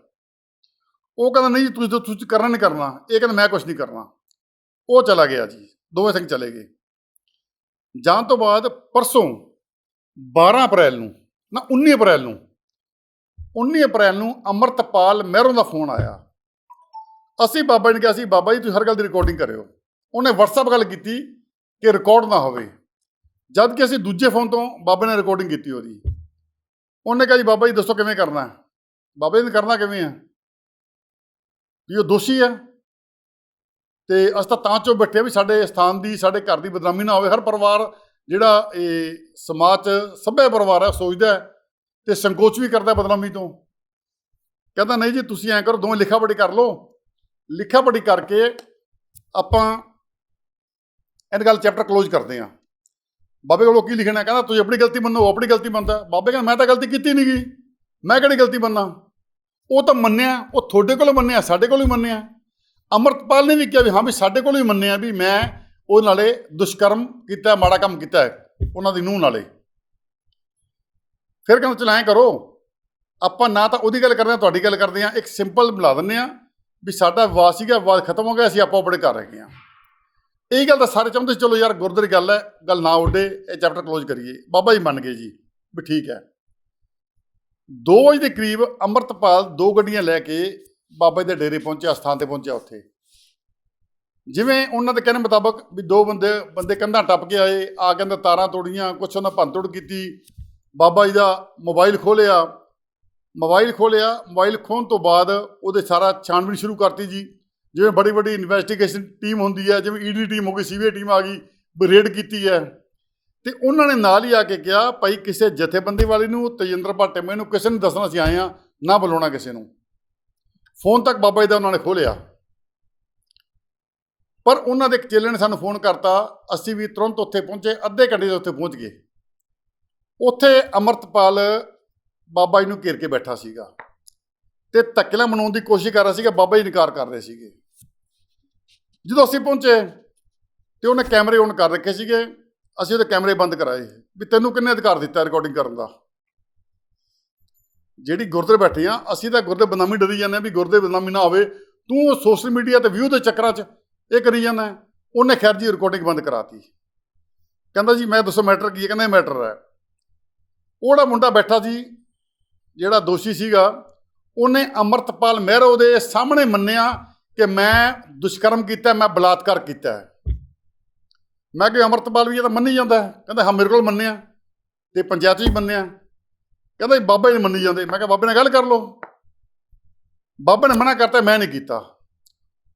ਉਹ ਕਹਿੰਦਾ, ਨਹੀਂ ਜੀ, ਤੁਸੀਂ ਤਾਂ ਤੁਸੀਂ ਕਰਨਾ ਨਹੀਂ ਕਰਨਾ। ਇਹ ਕਹਿੰਦਾ, ਮੈਂ ਕੁਝ ਨਹੀਂ ਕਰਨਾ। ਉਹ ਚਲਾ ਗਿਆ ਜੀ। ਦੋਵੇਂ ਸਿੰਘ ਚਲੇ ਗਏ। ਜਾਣ ਤੋਂ ਬਾਅਦ ਪਰਸੋਂ 12 ਅਪ੍ਰੈਲ ਨੂੰ, ਨਾ 19 ਅਪ੍ਰੈਲ ਨੂੰ 19 ਅਪ੍ਰੈਲ ਨੂੰ ਅਮਰਤਪਾਲ ਮਹਿਰੋਂ ਦਾ ਫੋਨ ਆਇਆ। ਅਸੀਂ ਬਾਬਾ ਜੀ ਨੇ ਕਿਹਾ ਸੀ, ਬਾਬਾ ਜੀ, ਤੁਸੀਂ ਹਰ ਗੱਲ ਦੀ ਰਿਕਾਰਡਿੰਗ ਕਰਿਓ। ਉਹਨੇ WhatsApp ਗੱਲ ਕੀਤੀ ਕਿ ਰਿਕਾਰਡ ਨਾ ਹੋਵੇ। ਜਦ ਕਿ ਅਸੀਂ ਦੂਜੇ ਫੋਨ ਤੋਂ ਬਾਬੇ ਨੇ ਰਿਕਾਰਡਿੰਗ ਕੀਤੀ ਉਹਦੀ। ਉਹਨੇ ਕਿਹਾ ਜੀ, ਬਾਬਾ ਜੀ, ਦੱਸੋ ਕਿਵੇਂ ਕਰਨਾ ਹੈ? ਬਾਬਾ ਜੀ ਨੇ ਕਰਨਾ ਕਿਵੇਂ ਹੈ? ਵੀ ਉਹ ਦੋਸ਼ੀ ਹੈ। ਤੇ ਅਸੀਂ ਤਾਂ ਤਾਂ ਚੋ ਬੈਠੇ ਆ ਵੀ ਸਾਡੇ ਸਥਾਨ ਦੀ, ਸਾਡੇ ਘਰ ਦੀ ਬਦਨਾਮੀ ਨਾ ਹੋਵੇ। ਹਰ ਪਰਿਵਾਰ ਜਿਹੜਾ ਇਹ ਸਮਾਜ 'ਚ ਸਭੇ ਪਰਿਵਾਰ ਹੈ ਸੋਚਦਾ ਹੈ ਤੇ ਸੰਕੋਚ ਵੀ ਕਰਦਾ ਬਦਨਾਮੀ ਤੋਂ। ਕਹਿੰਦਾ, ਨਹੀਂ ਜੀ, ਤੁਸੀਂ ਐਂ ਕਰੋ, ਦੋਵੇਂ ਲਿਖਾ ਪੜੀ ਕਰ ਲਓ। ਲਿਖਾ ਪੜੀ ਕਰਕੇ ਆਪਾਂ ਇਹ ਗੱਲ ਚੈਪਟਰ ਕਲੋਜ਼ ਕਰਦੇ ਹਾਂ। ਬਾਬੇ ਕੋਲੋਂ ਕੀ ਲਿਖਣਾ ਕਹਿੰਦਾ, ਤੁਸੀਂ ਆਪਣੀ ਗਲਤੀ ਮੰਨੋ, ਉਹ ਆਪਣੀ ਗਲਤੀ ਮੰਨਦਾ। ਬਾਬੇ ਕਹਿੰਦਾ, ਮੈਂ ਤਾਂ ਗਲਤੀ ਕੀਤੀ ਨਹੀਂ ਗਈ ਮੈਂ ਕਿਹੜੀ ਗਲਤੀ ਮੰਨਾਂ? ਉਹ ਤਾਂ ਮੰਨਿਆ, ਉਹ ਤੁਹਾਡੇ ਕੋਲੋਂ ਮੰਨਿਆ, ਸਾਡੇ ਕੋਲੋਂ ਹੀ ਮੰਨਿਆ। ਅਮਰਤਪਾਲ ਨੇ ਵੀ ਕਿਹਾ ਵੀ, ਹਾਂ ਵੀ ਸਾਡੇ ਕੋਲੋਂ ਹੀ ਮੰਨਿਆ ਵੀ ਮੈਂ ਉਹ ਨਾਲੇ ਦੁਸ਼ਕਰਮ ਕੀਤਾ, ਮਾੜਾ ਕੰਮ ਕੀਤਾ ਉਹਨਾਂ ਦੀ ਨੂੰਹ ਨਾਲੇ। ਫਿਰ ਕਹਿੰਦਾ ਚਲਾਇਆ ਕਰੋ, ਆਪਾਂ ਨਾ ਤਾਂ ਉਹਦੀ ਗੱਲ ਕਰਦੇ ਹਾਂ, ਤੁਹਾਡੀ ਗੱਲ ਕਰਦੇ ਹਾਂ, ਇੱਕ ਸਿੰਪਲ ਮਿਲਾ ਦਿੰਦੇ ਹਾਂ। ਵੀ ਸਾਡਾ ਵਿਵਾਦ ਸੀਗਾ ਵਿਵਾਦ ਖਤਮ ਹੋ ਗਿਆ, ਅਸੀਂ ਆਪੋ ਆਪਣੇ ਘਰ ਰਹਿ ਗਏ ਹਾਂ। ਇਹ ਗੱਲ ਤਾਂ ਸਾਰੇ ਚਾਹੁੰਦੇ ਚਲੋ ਯਾਰ ਗੁਰਦੁਆਰੇ ਗੱਲ ਹੈ, ਗੱਲ ਨਾ ਉੱਡੇ, ਇਹ ਚੈਪਟਰ ਕਲੋਜ਼ ਕਰੀਏ। ਬਾਬਾ ਜੀ ਮੰਨ ਗਏ ਜੀ ਵੀ ਠੀਕ ਹੈ। 2 ਵਜੇ ਦੇ ਕਰੀਬ ਅੰਮ੍ਰਿਤਪਾਲ ਦੋ ਗੱਡੀਆਂ ਲੈ ਕੇ ਬਾਬਾ ਜੀ ਦੇ ਡੇਰੇ ਪਹੁੰਚਿਆ, ਸਥਾਨ ਤੇ ਪਹੁੰਚਿਆ ਉੱਥੇ। ਜਿਵੇਂ ਉਹਨਾਂ ਦੇ ਕਹਿਣ ਮੁਤਾਬਕ ਵੀ ਦੋ ਬੰਦੇ ਬੰਦੇ ਕੰਧਾਂ ਟੱਪ ਕੇ ਆਏ, ਆ ਕਹਿੰਦੇ ਤਾਰਾਂ ਤੋੜੀਆਂ, ਕੁਛ ਉਹਨਾਂ ਭੰਨ ਤੋੜ ਕੀਤੀ। ਬਾਬਾ ਜੀ ਦਾ ਮੋਬਾਈਲ ਖੋਲਿਆ ਮੋਬਾਈਲ ਖੋਲਿਆ, ਮੋਬਾਈਲ ਖੋਣ ਤੋਂ ਬਾਅਦ ਉਹਦੇ ਸਾਰਾ ਛਾਣਬੀਣ ਸ਼ੁਰੂ ਕਰਤੀ ਜੀ। ਜਿਵੇਂ ਬੜੀ ਵੱਡੀ ਇਨਵੈਸਟੀਗੇਸ਼ਨ ਟੀਮ ਹੁੰਦੀ ਹੈ, ਜਿਵੇਂ ਈਡੀ ਟੀਮ ਹੋ ਗਈ ਸੀਬੀਆਈ ਟੀਮ ਆ ਗਈ, ਵੀ ਰੇਡ ਕੀਤੀ ਹੈ। ਤੇ ਉਹਨਾਂ ਨੇ ਨਾਲ ਹੀ ਆ ਕੇ ਕਿਹਾ, ਭਾਈ, ਕਿਸੇ ਜਥੇਬੰਦੀ ਵਾਲੇ ਨੂੰ, ਤੇਜਿੰਦਰ ਭਾਟੇ ਮੈਨੂੰ ਕਿਸੇ ਨੂੰ ਦੱਸਣਾ ਸੀ ਆਏ ਆ ਨਾ ਬੁਲਾਉਣਾ ਕਿਸੇ ਨੂੰ। ਫੋਨ ਤੱਕ ਬਾਬਾ ਜੀ ਦਾ ਉਹਨਾਂ ਨੇ ਖੋਲਿਆ ਪਰ ਉਹਨਾਂ ਦੇ ਇੱਕ ਚੇਲੇ ਨੇ ਸਾਨੂੰ ਫੋਨ ਕਰਤਾ, ਅਸੀਂ ਵੀ ਤੁਰੰਤ ਉੱਥੇ ਪਹੁੰਚੇ, ਅੱਧੇ ਘੰਟੇ ਦੇ ਉੱਥੇ ਪਹੁੰਚ ਗਏ। ਉੱਥੇ ਅਮਰਤਪਾਲ ਬਾਬਾ ਜੀ ਨੂੰ ਘੇਰ ਕੇ ਬੈਠਾ ਸੀਗਾ। ਤੇ ਤਕਲਾ ਮਨਾਉਣ ਦੀ ਕੋਸ਼ਿਸ਼ ਕਰ ਰਿਹਾ ਸੀਗਾ, ਬਾਬਾ ਜੀ ਇਨਕਾਰ ਕਰ ਰਹੇ ਸੀਗੇ। ਜਦੋਂ ਅਸੀਂ ਪਹੁੰਚੇ, ਤੇ ਉਹਨੇ ਕੈਮਰੇ ਔਨ ਕਰ ਰੱਖੇ ਸੀਗੇ। ਅਸੀਂ ਉਹਦੇ ਕੈਮਰੇ ਬੰਦ ਕਰਾਏ। ਵੀ ਤੈਨੂੰ ਕਿੰਨੇ ਅਧਿਕਾਰ ਦਿੱਤਾ ਰਿਕਾਰਡਿੰਗ ਕਰਨ ਦਾ? ਜਿਹੜੀ ਗੁਰਦੇ ਬੈਠੇ ਆ, ਅਸੀਂ ਤਾਂ ਗੁਰਦੇ ਬਦਨਾਮੀ ਡਰੀ ਜਾਂਦੇ ਆ ਵੀ ਗੁਰਦੇ ਬਦਨਾਮੀ ਨਾ ਹੋਵੇ। ਤੂੰ ਸੋਸ਼ਲ ਮੀਡੀਆ ਤੇ ਵਿਊ ਦੇ ਚੱਕਰਾਂ 'ਚ ਇਹ ਕਰੀ ਜਾਂਦਾ ਉਹਨੇ ਖੈਰ ਜੀ ਰਿਕਾਰਡਿੰਗ ਬੰਦ ਕਰਾਤੀ। ਕਹਿੰਦਾ ਜੀ, ਮੈਂ ਦੱਸੋ ਮੈਟਰ ਕੀ ਹੈ? ਕਹਿੰਦਾ ਮੈਟਰ ਹੈ। ਉਹੜਾ ਮੁੰਡਾ ਬੈਠਾ ਸੀ ਜਿਹੜਾ ਦੋਸ਼ੀ ਸੀਗਾ, ਉਹਨੇ ਅਮਰਤਪਾਲ ਮਹਿਰੋ ਦੇ ਸਾਹਮਣੇ ਮੰਨਿਆ ਕਿ ਮੈਂ ਦੁਸ਼ਕਰਮ ਕੀਤਾ, ਮੈਂ ਬਲਾਤਕਾਰ ਕੀਤਾ ਮੈਂ ਕਿਹਾ, ਅਮਰਤਪਾਲ ਵੀ ਇਹ ਤਾਂ ਮੰਨੀ ਜਾਂਦਾ ਕਹਿੰਦਾ, ਹਾਂ, ਮੇਰੇ ਕੋਲ ਮੰਨਿਆ। ਤੇ ਪੰਚਾਇਤ ਵੀ ਮੰਨਿਆ। ਕਹਿੰਦਾ ਬਾਬਾ ਜੀ ਮੰਨੀ ਜਾਂਦੇ। ਮੈਂ ਕਿਹਾ, ਬਾਬੇ ਨਾਲ ਗੱਲ ਕਰ ਲਓ। ਬਾਬੇ ਨੇ ਮਨਾ ਕਰਤਾ, ਮੈਂ ਨਹੀਂ ਕੀਤਾ।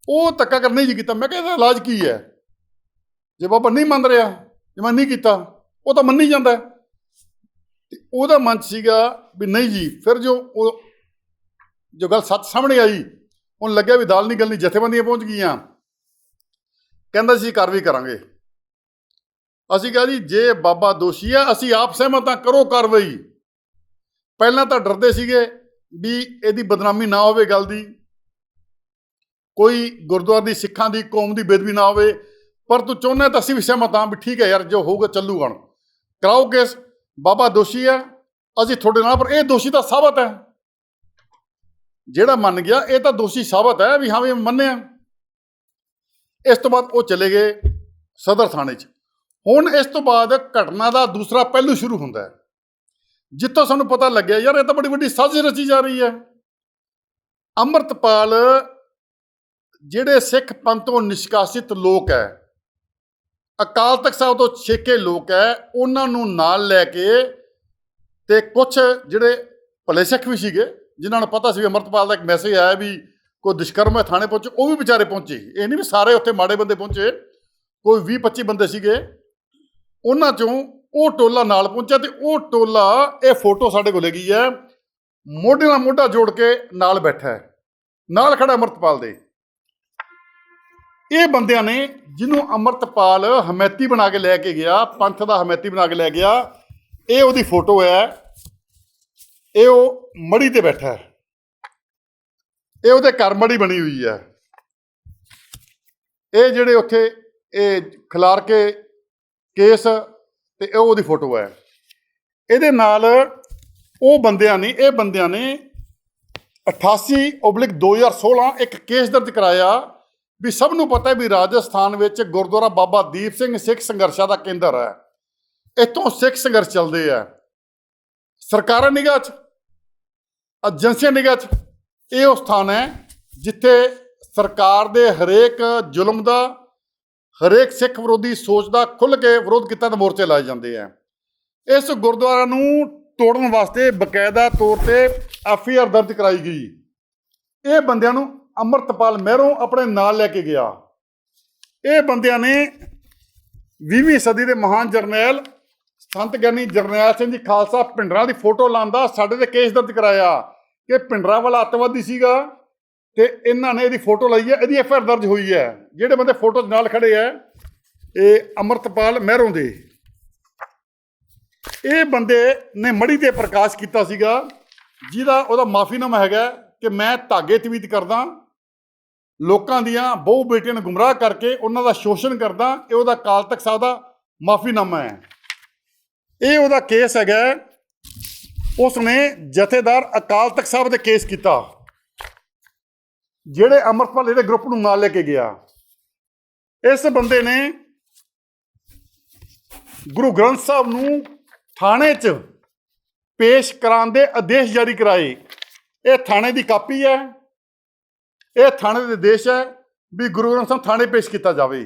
ਉਹ ਧੱਕਾ ਕਰ ਨਹੀਂ ਜੀ ਕੀਤਾ। ਮੈਂ ਕਿਹਾ, ਇਹਦਾ ਇਲਾਜ ਕੀ ਹੈ? ਜੇ ਬਾਬਾ ਨਹੀਂ ਮੰਨ ਰਿਹਾ, ਜੇ ਮੈਂ ਨਹੀਂ ਕੀਤਾ, ਉਹ ਤਾਂ ਮੰਨੀ ਜਾਂਦਾ ਉਹਦਾ ਮਨ ਸੀਗਾ ਵੀ ਨਹੀਂ ਜੀ, ਫਿਰ ਜੋ ਉਹ ਜੋ ਗੱਲ ਸੱਚ ਸਾਹਮਣੇ ਆਈ, ਉਹਨੂੰ ਲੱਗਿਆ ਵੀ ਦਾਲ ਨਹੀਂ ਗਲਣੀ ਜਥੇਬੰਦੀਆਂ ਪਹੁੰਚ ਗਈਆਂ। ਕਹਿੰਦਾ ਸੀ ਕਾਰਵਾਈ ਕਰਾਂਗੇ। ਅਸੀਂ ਕਿਹਾ ਜੀ, ਜੇ ਬਾਬਾ ਦੋਸ਼ੀ ਹੈ ਅਸੀਂ ਆਪ ਸਹਿਮਤ ਹਾਂ, ਕਰੋ ਕਾਰਵਾਈ। ਪਹਿਲਾਂ ਤਾਂ ਡਰਦੇ ਸੀਗੇ ਵੀ ਇਹਦੀ ਬਦਨਾਮੀ ਨਾ ਹੋਵੇ ਗੱਲ ਦੀ। ਕੋਈ ਗੁਰਦੁਆਰੇ ਦੀ, ਸਿੱਖਾਂ ਦੀ, ਕੌਮ ਦੀ ਬੇਦਬੀ ਨਾ ਹੋਵੇ। ਪਰ ਤੂੰ ਚਾਹੁੰਦਾ ਤਾਂ ਅਸੀਂ ਵੀ ਸਹਿਮਤ ਹਾਂ ਵੀ ਠੀਕ ਹੈ ਯਾਰ, ਜੋ ਹੋਊਗਾ ਚੱਲੂਗਾ ਹੁਣ। ਕਰਾਓ ਕੇਸ। ਬਾਬਾ ਦੋਸ਼ੀ ਹੈ ਅਸੀਂ ਤੁਹਾਡੇ ਨਾਲ ਪਰ ਇਹ ਦੋਸ਼ੀ ਤਾਂ ਸਾਬਤ ਹੈ। ਜਿਹੜਾ ਮੰਨ ਗਿਆ, ਇਹ ਤਾਂ ਦੋਸ਼ੀ ਸਾਬਤ ਹੈ ਵੀ ਹਾਂ ਵੀ ਮੰਨਿਆ। ਇਸ ਤੋਂ ਬਾਅਦ ਉਹ ਚਲੇ ਗਏ ਸਦਰ ਥਾਣੇ 'ਚ। ਹੁਣ ਇਸ ਤੋਂ ਬਾਅਦ ਘਟਨਾ ਦਾ ਦੂਸਰਾ ਪਹਿਲੂ ਸ਼ੁਰੂ ਹੁੰਦਾ ਹੈ। ਜਿੱਥੋਂ ਸਾਨੂੰ ਪਤਾ ਲੱਗਿਆ, ਯਾਰ ਇਹ ਤਾਂ ਬੜੀ ਵੱਡੀ ਸਾਜ਼ਿਸ਼ ਰਚੀ ਜਾ ਰਹੀ ਹੈ। ਅੰਮ੍ਰਿਤਪਾਲ, ਜਿਹੜੇ ਸਿੱਖ ਪੰਥ ਤੋਂ ਨਿਸ਼ਕਾਸਿਤ ਲੋਕ ਹੈ ਅਕਾਲ ਤਖਤ ਸਾਹਿਬ ਤੋਂ ਛੇਕੇ ਲੋਕ ਹੈ, ਉਹਨਾਂ ਨੂੰ ਨਾਲ ਲੈ ਕੇ ਤੇ ਕੁਝ ਜਿਹੜੇ ਭਲੇ ਵੀ ਸੀਗੇ, ਜਿਨ੍ਹਾਂ ਨੂੰ ਪਤਾ ਸੀ ਵੀ ਅੰਮ੍ਰਿਤਪਾਲ ਦਾ ਇੱਕ ਮੈਸੇਜ ਆਇਆ ਵੀ ਕੋਈ ਦੁਸ਼ਕਰਮ ਹੈ ਥਾਣੇ ਪਹੁੰਚੇ, ਉਹ ਵੀ ਵਿਚਾਰੇ ਪਹੁੰਚੇ। ਇਹ ਨਹੀਂ ਵੀ ਸਾਰੇ ਉੱਥੇ ਮਾੜੇ ਬੰਦੇ ਪਹੁੰਚੇ, ਕੋਈ 20 25 ਬੰਦੇ ਸੀਗੇ। ਉਹਨਾਂ ਚੋਂ ਉਹ ਟੋਲਾ ਨਾਲ ਪਹੁੰਚਿਆ ਤੇ ਉਹ ਟੋਲਾ, ਇਹ ਫੋਟੋ ਸਾਡੇ ਕੋਲ ਹੈਗੀ ਹੈ, ਮੋਢੇ ਨਾਲ ਮੋਢਾ ਜੋੜ ਕੇ ਨਾਲ ਬੈਠਾ ਹੈ, ਨਾਲ ਖੜਾ ਅੰਮ੍ਰਿਤਪਾਲ ਦੇ। ਇਹ ਬੰਦਿਆਂ ਨੇ ਜਿਹਨੂੰ ਅੰਮ੍ਰਿਤਪਾਲ ਹਮੈਤੀ ਬਣਾ ਕੇ ਲੈ ਕੇ ਗਿਆ, ਪੰਥ ਦਾ ਹਮੈਤੀ ਬਣਾ ਕੇ ਲੈ ਗਿਆ, ਇਹ ਉਹਦੀ ਫੋਟੋ ਹੈ। ਇਹ ਉਹ ਮੜੀ ਤੇ ਬੈਠਾ ਹੈ। ਇਹ ਉਹਦੇ ਘਰ ਮੜੀ ਬਣੀ ਹੋਈ ਹੈ। ਇਹ ਜਿਹੜੇ ਉੱਥੇ ਇਹ ਖਿਲਾਰ ਕੇ ਕੇਸ ਤੇ ਇਹ ਉਹਦੀ ਫੋਟੋ ਹੈ। ਇਹਦੇ ਨਾਲ ਉਹ ਬੰਦਿਆਂ ਨੇ, ਇਹ ਬੰਦਿਆਂ ਨੇ 88 ਓਬਲਿਕ 2016 ਇੱਕ ਕੇਸ ਦਰਜ ਕਰਾਇਆ। ਵੀ ਸਭ ਨੂੰ ਪਤਾ ਹੈ ਵੀ ਰਾਜਸਥਾਨ ਵਿੱਚ ਗੁਰਦੁਆਰਾ ਬਾਬਾ ਦੀਪ ਸਿੰਘ ਸਿੱਖ ਸੰਘਰਸ਼ਾਂ ਦਾ ਕੇਂਦਰ ਹੈ। ਇੱਥੋਂ ਸਿੱਖ ਸੰਘਰਸ਼ ਚੱਲਦੇ ਆ। ਸਰਕਾਰਾਂ ਨਿਗਾਹ 'ਚ, ਏਜੰਸੀਆਂ ਨਿਗਾਹ 'ਚ, ਇਹ ਉਹ ਸਥਾਨ ਹੈ ਜਿੱਥੇ ਸਰਕਾਰ ਦੇ ਹਰੇਕ ਜ਼ੁਲਮ ਦਾ, ਹਰੇਕ ਸਿੱਖ ਵਿਰੋਧੀ ਸੋਚ ਦਾ ਖੁੱਲ੍ਹ ਕੇ ਵਿਰੋਧ ਕੀਤਾ ਤੇ ਮੋਰਚੇ ਲਾਏ ਜਾਂਦੇ ਆ। ਇਸ ਗੁਰਦੁਆਰਾ ਨੂੰ ਤੋੜਨ ਵਾਸਤੇ ਬਕਾਇਦਾ ਤੌਰ ਤੇ ਐਫਆਈਆਰ ਦਰਜ ਕਰਾਈ ਗਈ। ਇਹ ਬੰਦਿਆਂ ਨੂੰ ਅੰਮ੍ਰਿਤਪਾਲ ਮਹਿਰੋਂ ਆਪਣੇ ਨਾਲ ਲੈ ਕੇ ਗਿਆ। ਇਹ ਬੰਦਿਆਂ ਨੇ 20ਵੀਂ ਸਦੀ ਦੇ ਮਹਾਨ ਜਰਨੈਲ, ਸੰਤ ਗਿਆਨੀ ਜਰਨੈਲ ਸਿੰਘ ਜੀ ਖਾਲਸਾ ਪਿੰਡਰਾਂ ਦੀ ਫੋਟੋ ਲਾਂਦਾ ਸਾਡੇ ਤੇ ਕੇਸ ਦਰਜ ਕਰਾਇਆ। ਕਿ ਪਿੰਡਰਾਂ ਵਾਲਾ ਅੱਤਵਾਦੀ ਸੀਗਾ ਤੇ ਇਹਨਾਂ ਨੇ ਇਹਦੀ ਫੋਟੋ ਲਈ ਹੈ, ਇਹਦੀ ਐਫ ਆਰ ਦਰਜ ਹੋਈ ਹੈ। ਜਿਹੜੇ ਬੰਦੇ ਫੋਟੋ ਨਾਲ ਖੜੇ ਆ ਇਹ ਅਮਰਤਪਾਲ ਮਹਿਰੋਂ ਦੇ। ਇਹ ਬੰਦੇ ਨੇ ਮੜੀ ਤੇ ਪ੍ਰਕਾਸ਼ ਕੀਤਾ ਸੀਗਾ, ਜਿਹਦਾ ਉਹਦਾ ਮਾਫੀਨਾਮਾ ਹੈਗਾ ਕਿ ਮੈਂ ਧਾਗੇ ਤਵੀਤ ਕਰਦਾ। ਲੋਕਾਂ ਦੀਆਂ ਬਹੁ ਬੇਟੀਆਂ ਨੂੰ ਗੁੰਮਰਾਹ ਕਰਕੇ ਉਹਨਾਂ ਦਾ ਸ਼ੋਸ਼ਣ ਕਰਦਾ, ਇਹ ਉਹਦਾ ਕਾਲ ਤਖਤ ਸਾਹਿਬ ਦਾ ਮਾਫੀਨਾਮਾ ਹੈ। ਇਹ ਉਹਦਾ ਕੇਸ ਹੈਗਾ ਉਸ ਨੇ ਜਥੇਦਾਰ ਅਕਾਲ ਤਖਤ ਸਾਹਿਬ ਦੇ ਕੇਸ ਕੀਤਾ। ਜਿਹੜੇ ਅਮਰਪਾਲ ਜਿਹੜੇ ਗਰੁੱਪ ਨੂੰ ਨਾਲ ਲੈ ਕੇ ਗਿਆ। ਇਸ ਬੰਦੇ ਨੇ ਗੁਰੂ ਗ੍ਰੰਥ ਸਾਹਿਬ ਨੂੰ ਥਾਣੇ 'ਚ ਪੇਸ਼ ਕਰਾਉਣ ਦੇ ਆਦੇਸ਼ ਜਾਰੀ ਕਰਾਏ। ਇਹ ਥਾਣੇ ਦੀ ਕਾਪੀ ਹੈ। ਇਹ ਥਾਣੇ ਦੇ ਦੇਸ਼ ਹੈ ਵੀ ਗੁਰੂ ਗ੍ਰੰਥ ਸਾਹਿਬ ਥਾਣੇ ਪੇਸ਼ ਕੀਤਾ ਜਾਵੇ।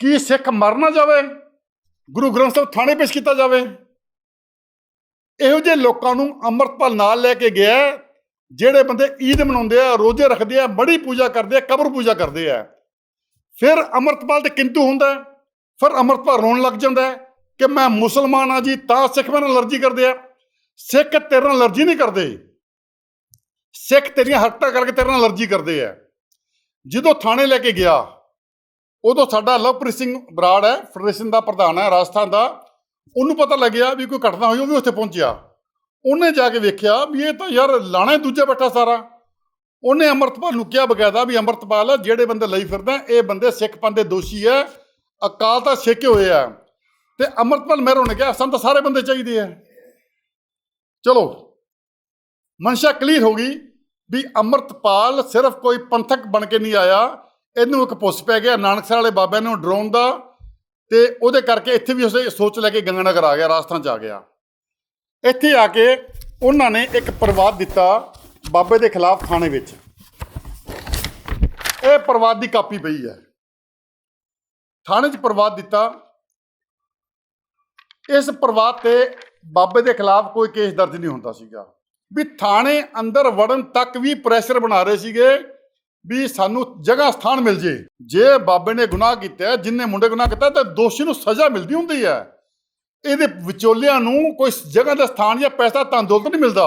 ਕੀ ਸਿੱਖ ਮਰ ਨਾ ਜਾਵੇ? ਗੁਰੂ ਗ੍ਰੰਥ ਸਾਹਿਬ ਥਾਣੇ ਪੇਸ਼ ਕੀਤਾ ਜਾਵੇ। ਇਹੋ ਜਿਹੇ ਲੋਕਾਂ ਨੂੰ ਅੰਮ੍ਰਿਤਪਾਲ ਨਾਲ ਲੈ ਕੇ ਗਿਆ ਜਿਹੜੇ ਬੰਦੇ ਈਦ ਮਨਾਉਂਦੇ ਆ, ਰੋਜ਼ੇ ਰੱਖਦੇ ਆ, ਬੜੀ ਪੂਜਾ ਕਰਦੇ ਆ, ਕਬਰ ਪੂਜਾ ਕਰਦੇ ਆ। ਫਿਰ ਅੰਮ੍ਰਿਤਪਾਲ ਤੇ ਕਿੰਤੂ ਹੁੰਦਾ ਫਿਰ ਅੰਮ੍ਰਿਤਪਾਲ ਰੋਣ ਲੱਗ ਜਾਂਦਾ ਕਿ ਮੈਂ ਮੁਸਲਮਾਨ ਆ ਜੀ, ਤਾਂ ਸਿੱਖ ਮੇਰੇ ਨਾਲ ਅਲਰਜੀ ਕਰਦੇ ਆ। ਸਿੱਖ ਤੇਰੇ ਨਾਲ ਅਲਰਜੀ ਨਹੀਂ ਕਰਦੇ। ਸਿੱਖ ਤੇਰੀਆਂ ਹਰਕਤਾਂ ਕਰਕੇ ਤੇਰੇ ਨਾਲ ਅਲਰਜੀ ਕਰਦੇ ਆ। ਜਦੋਂ ਥਾਣੇ ਲੈ ਕੇ ਗਿਆ, ਉਦੋਂ ਸਾਡਾ ਲਵਪ੍ਰੀਤ ਸਿੰਘ ਬਰਾੜ ਹੈ, ਫੈਡਰੇਸ਼ਨ ਦਾ ਪ੍ਰਧਾਨ ਹੈ, ਰਾਜਸਥਾਨ ਦਾ, ਉਹਨੂੰ ਪਤਾ ਲੱਗਿਆ ਵੀ ਕੋਈ ਘਟਨਾ ਹੋਈ, ਉਹ ਵੀ ਉੱਥੇ ਪਹੁੰਚਿਆ। ਉਹਨੇ ਜਾ ਕੇ ਵੇਖਿਆ ਵੀ ਇਹ ਤਾਂ ਯਾਰ ਲਾਣਾ ਦੂਜਾ ਬੈਠਾ ਸਾਰਾ। ਉਹਨੇ ਅੰਮ੍ਰਿਤਪਾਲ ਨੂੰ ਕਿਹਾ ਬਕਾਇਦਾ ਵੀ ਅੰਮ੍ਰਿਤਪਾਲ, ਜਿਹੜੇ ਬੰਦੇ ਲਈ ਫਿਰਦਾ, ਇਹ ਬੰਦੇ ਸਿੱਖ ਪੰਥ ਦੇ ਦੋਸ਼ੀ ਹੈ, ਅਕਾਲ ਤਾਂ ਛੇਕੇ ਹੋਏ ਆ। ਤੇ ਅੰਮ੍ਰਿਤਪਾਲ ਮਹਿਰੋਂ ਨੇ ਕਿਹਾ, ਸਾਨੂੰ ਤਾਂ ਸਾਰੇ ਬੰਦੇ ਚਾਹੀਦੇ ਆ। ਚਲੋ। ਮਨਸ਼ਾ ਕਲੀਅਰ ਹੋ ਗਈ ਵੀ ਅੰਮ੍ਰਿਤਪਾਲ ਸਿਰਫ ਕੋਈ ਪੰਥਕ ਬਣ ਕੇ ਨਹੀਂ ਆਇਆ। ਇਹਨੂੰ ਇੱਕ ਪੁੱਸ ਪੈ ਗਿਆ, ਨਾਨਕਸਰ ਵਾਲੇ ਬਾਬਿਆਂ ਨੂੰ ਡਰਾਉਣ ਦਾ ਤੇ ਉਹਦੇ ਕਰਕੇ ਇੱਥੇ ਵੀ ਉਸੇ ਸੋਚ ਲੈ ਕੇ ਗੰਗਾਨਗਰ ਆ ਗਿਆ, ਰਾਜਸਥਾਨ ਚ ਆ ਗਿਆ। ਇੱਥੇ ਆ ਕੇ ਉਹਨਾਂ ਨੇ ਇੱਕ ਪ੍ਰਵਾਦ ਦਿੱਤਾ ਬਾਬੇ ਦੇ ਖਿਲਾਫ ਥਾਣੇ ਵਿੱਚ। ਇਹ ਪ੍ਰਵਾਦ ਦੀ ਕਾਪੀ ਪਈ ਹੈ। ਥਾਣੇ 'ਚ ਪ੍ਰਵਾਦ ਦਿੱਤਾ। ਇਸ ਪ੍ਰਵਾਦ ਤੇ ਬਾਬੇ ਦੇ ਖਿਲਾਫ ਕੋਈ ਕੇਸ ਦਰਜ ਨਹੀਂ ਹੁੰਦਾ ਸੀਗਾ। ਵੀ ਥਾਣੇ ਅੰਦਰ ਵੜਨ ਤੱਕ ਵੀ ਪ੍ਰੈਸ਼ਰ ਬਣਾ ਰਹੇ ਸੀਗੇ ਵੀ ਸਾਨੂੰ ਜਗ੍ਹਾ ਸਥਾਨ ਮਿਲ ਜੇ। ਜੇ ਬਾਬੇ ਨੇ ਗੁਨਾਹ ਕੀਤਾ, ਜਿੰਨੇ ਮੁੰਡੇ ਗੁਨਾਹ ਕੀਤਾ ਤਾਂ ਦੋਸ਼ੀ ਨੂੰ ਸਜ਼ਾ ਮਿਲਦੀ ਹੁੰਦੀ ਹੈ। ਇਹਦੇ ਵਿਚੋਲਿਆਂ ਨੂੰ ਕੋਈ ਜਗ੍ਹਾ ਦਾ ਸਥਾਨ ਜਾਂ ਪੈਸਾ ਤਾਂ ਦੌਲਤ ਨਹੀਂ ਮਿਲਦਾ।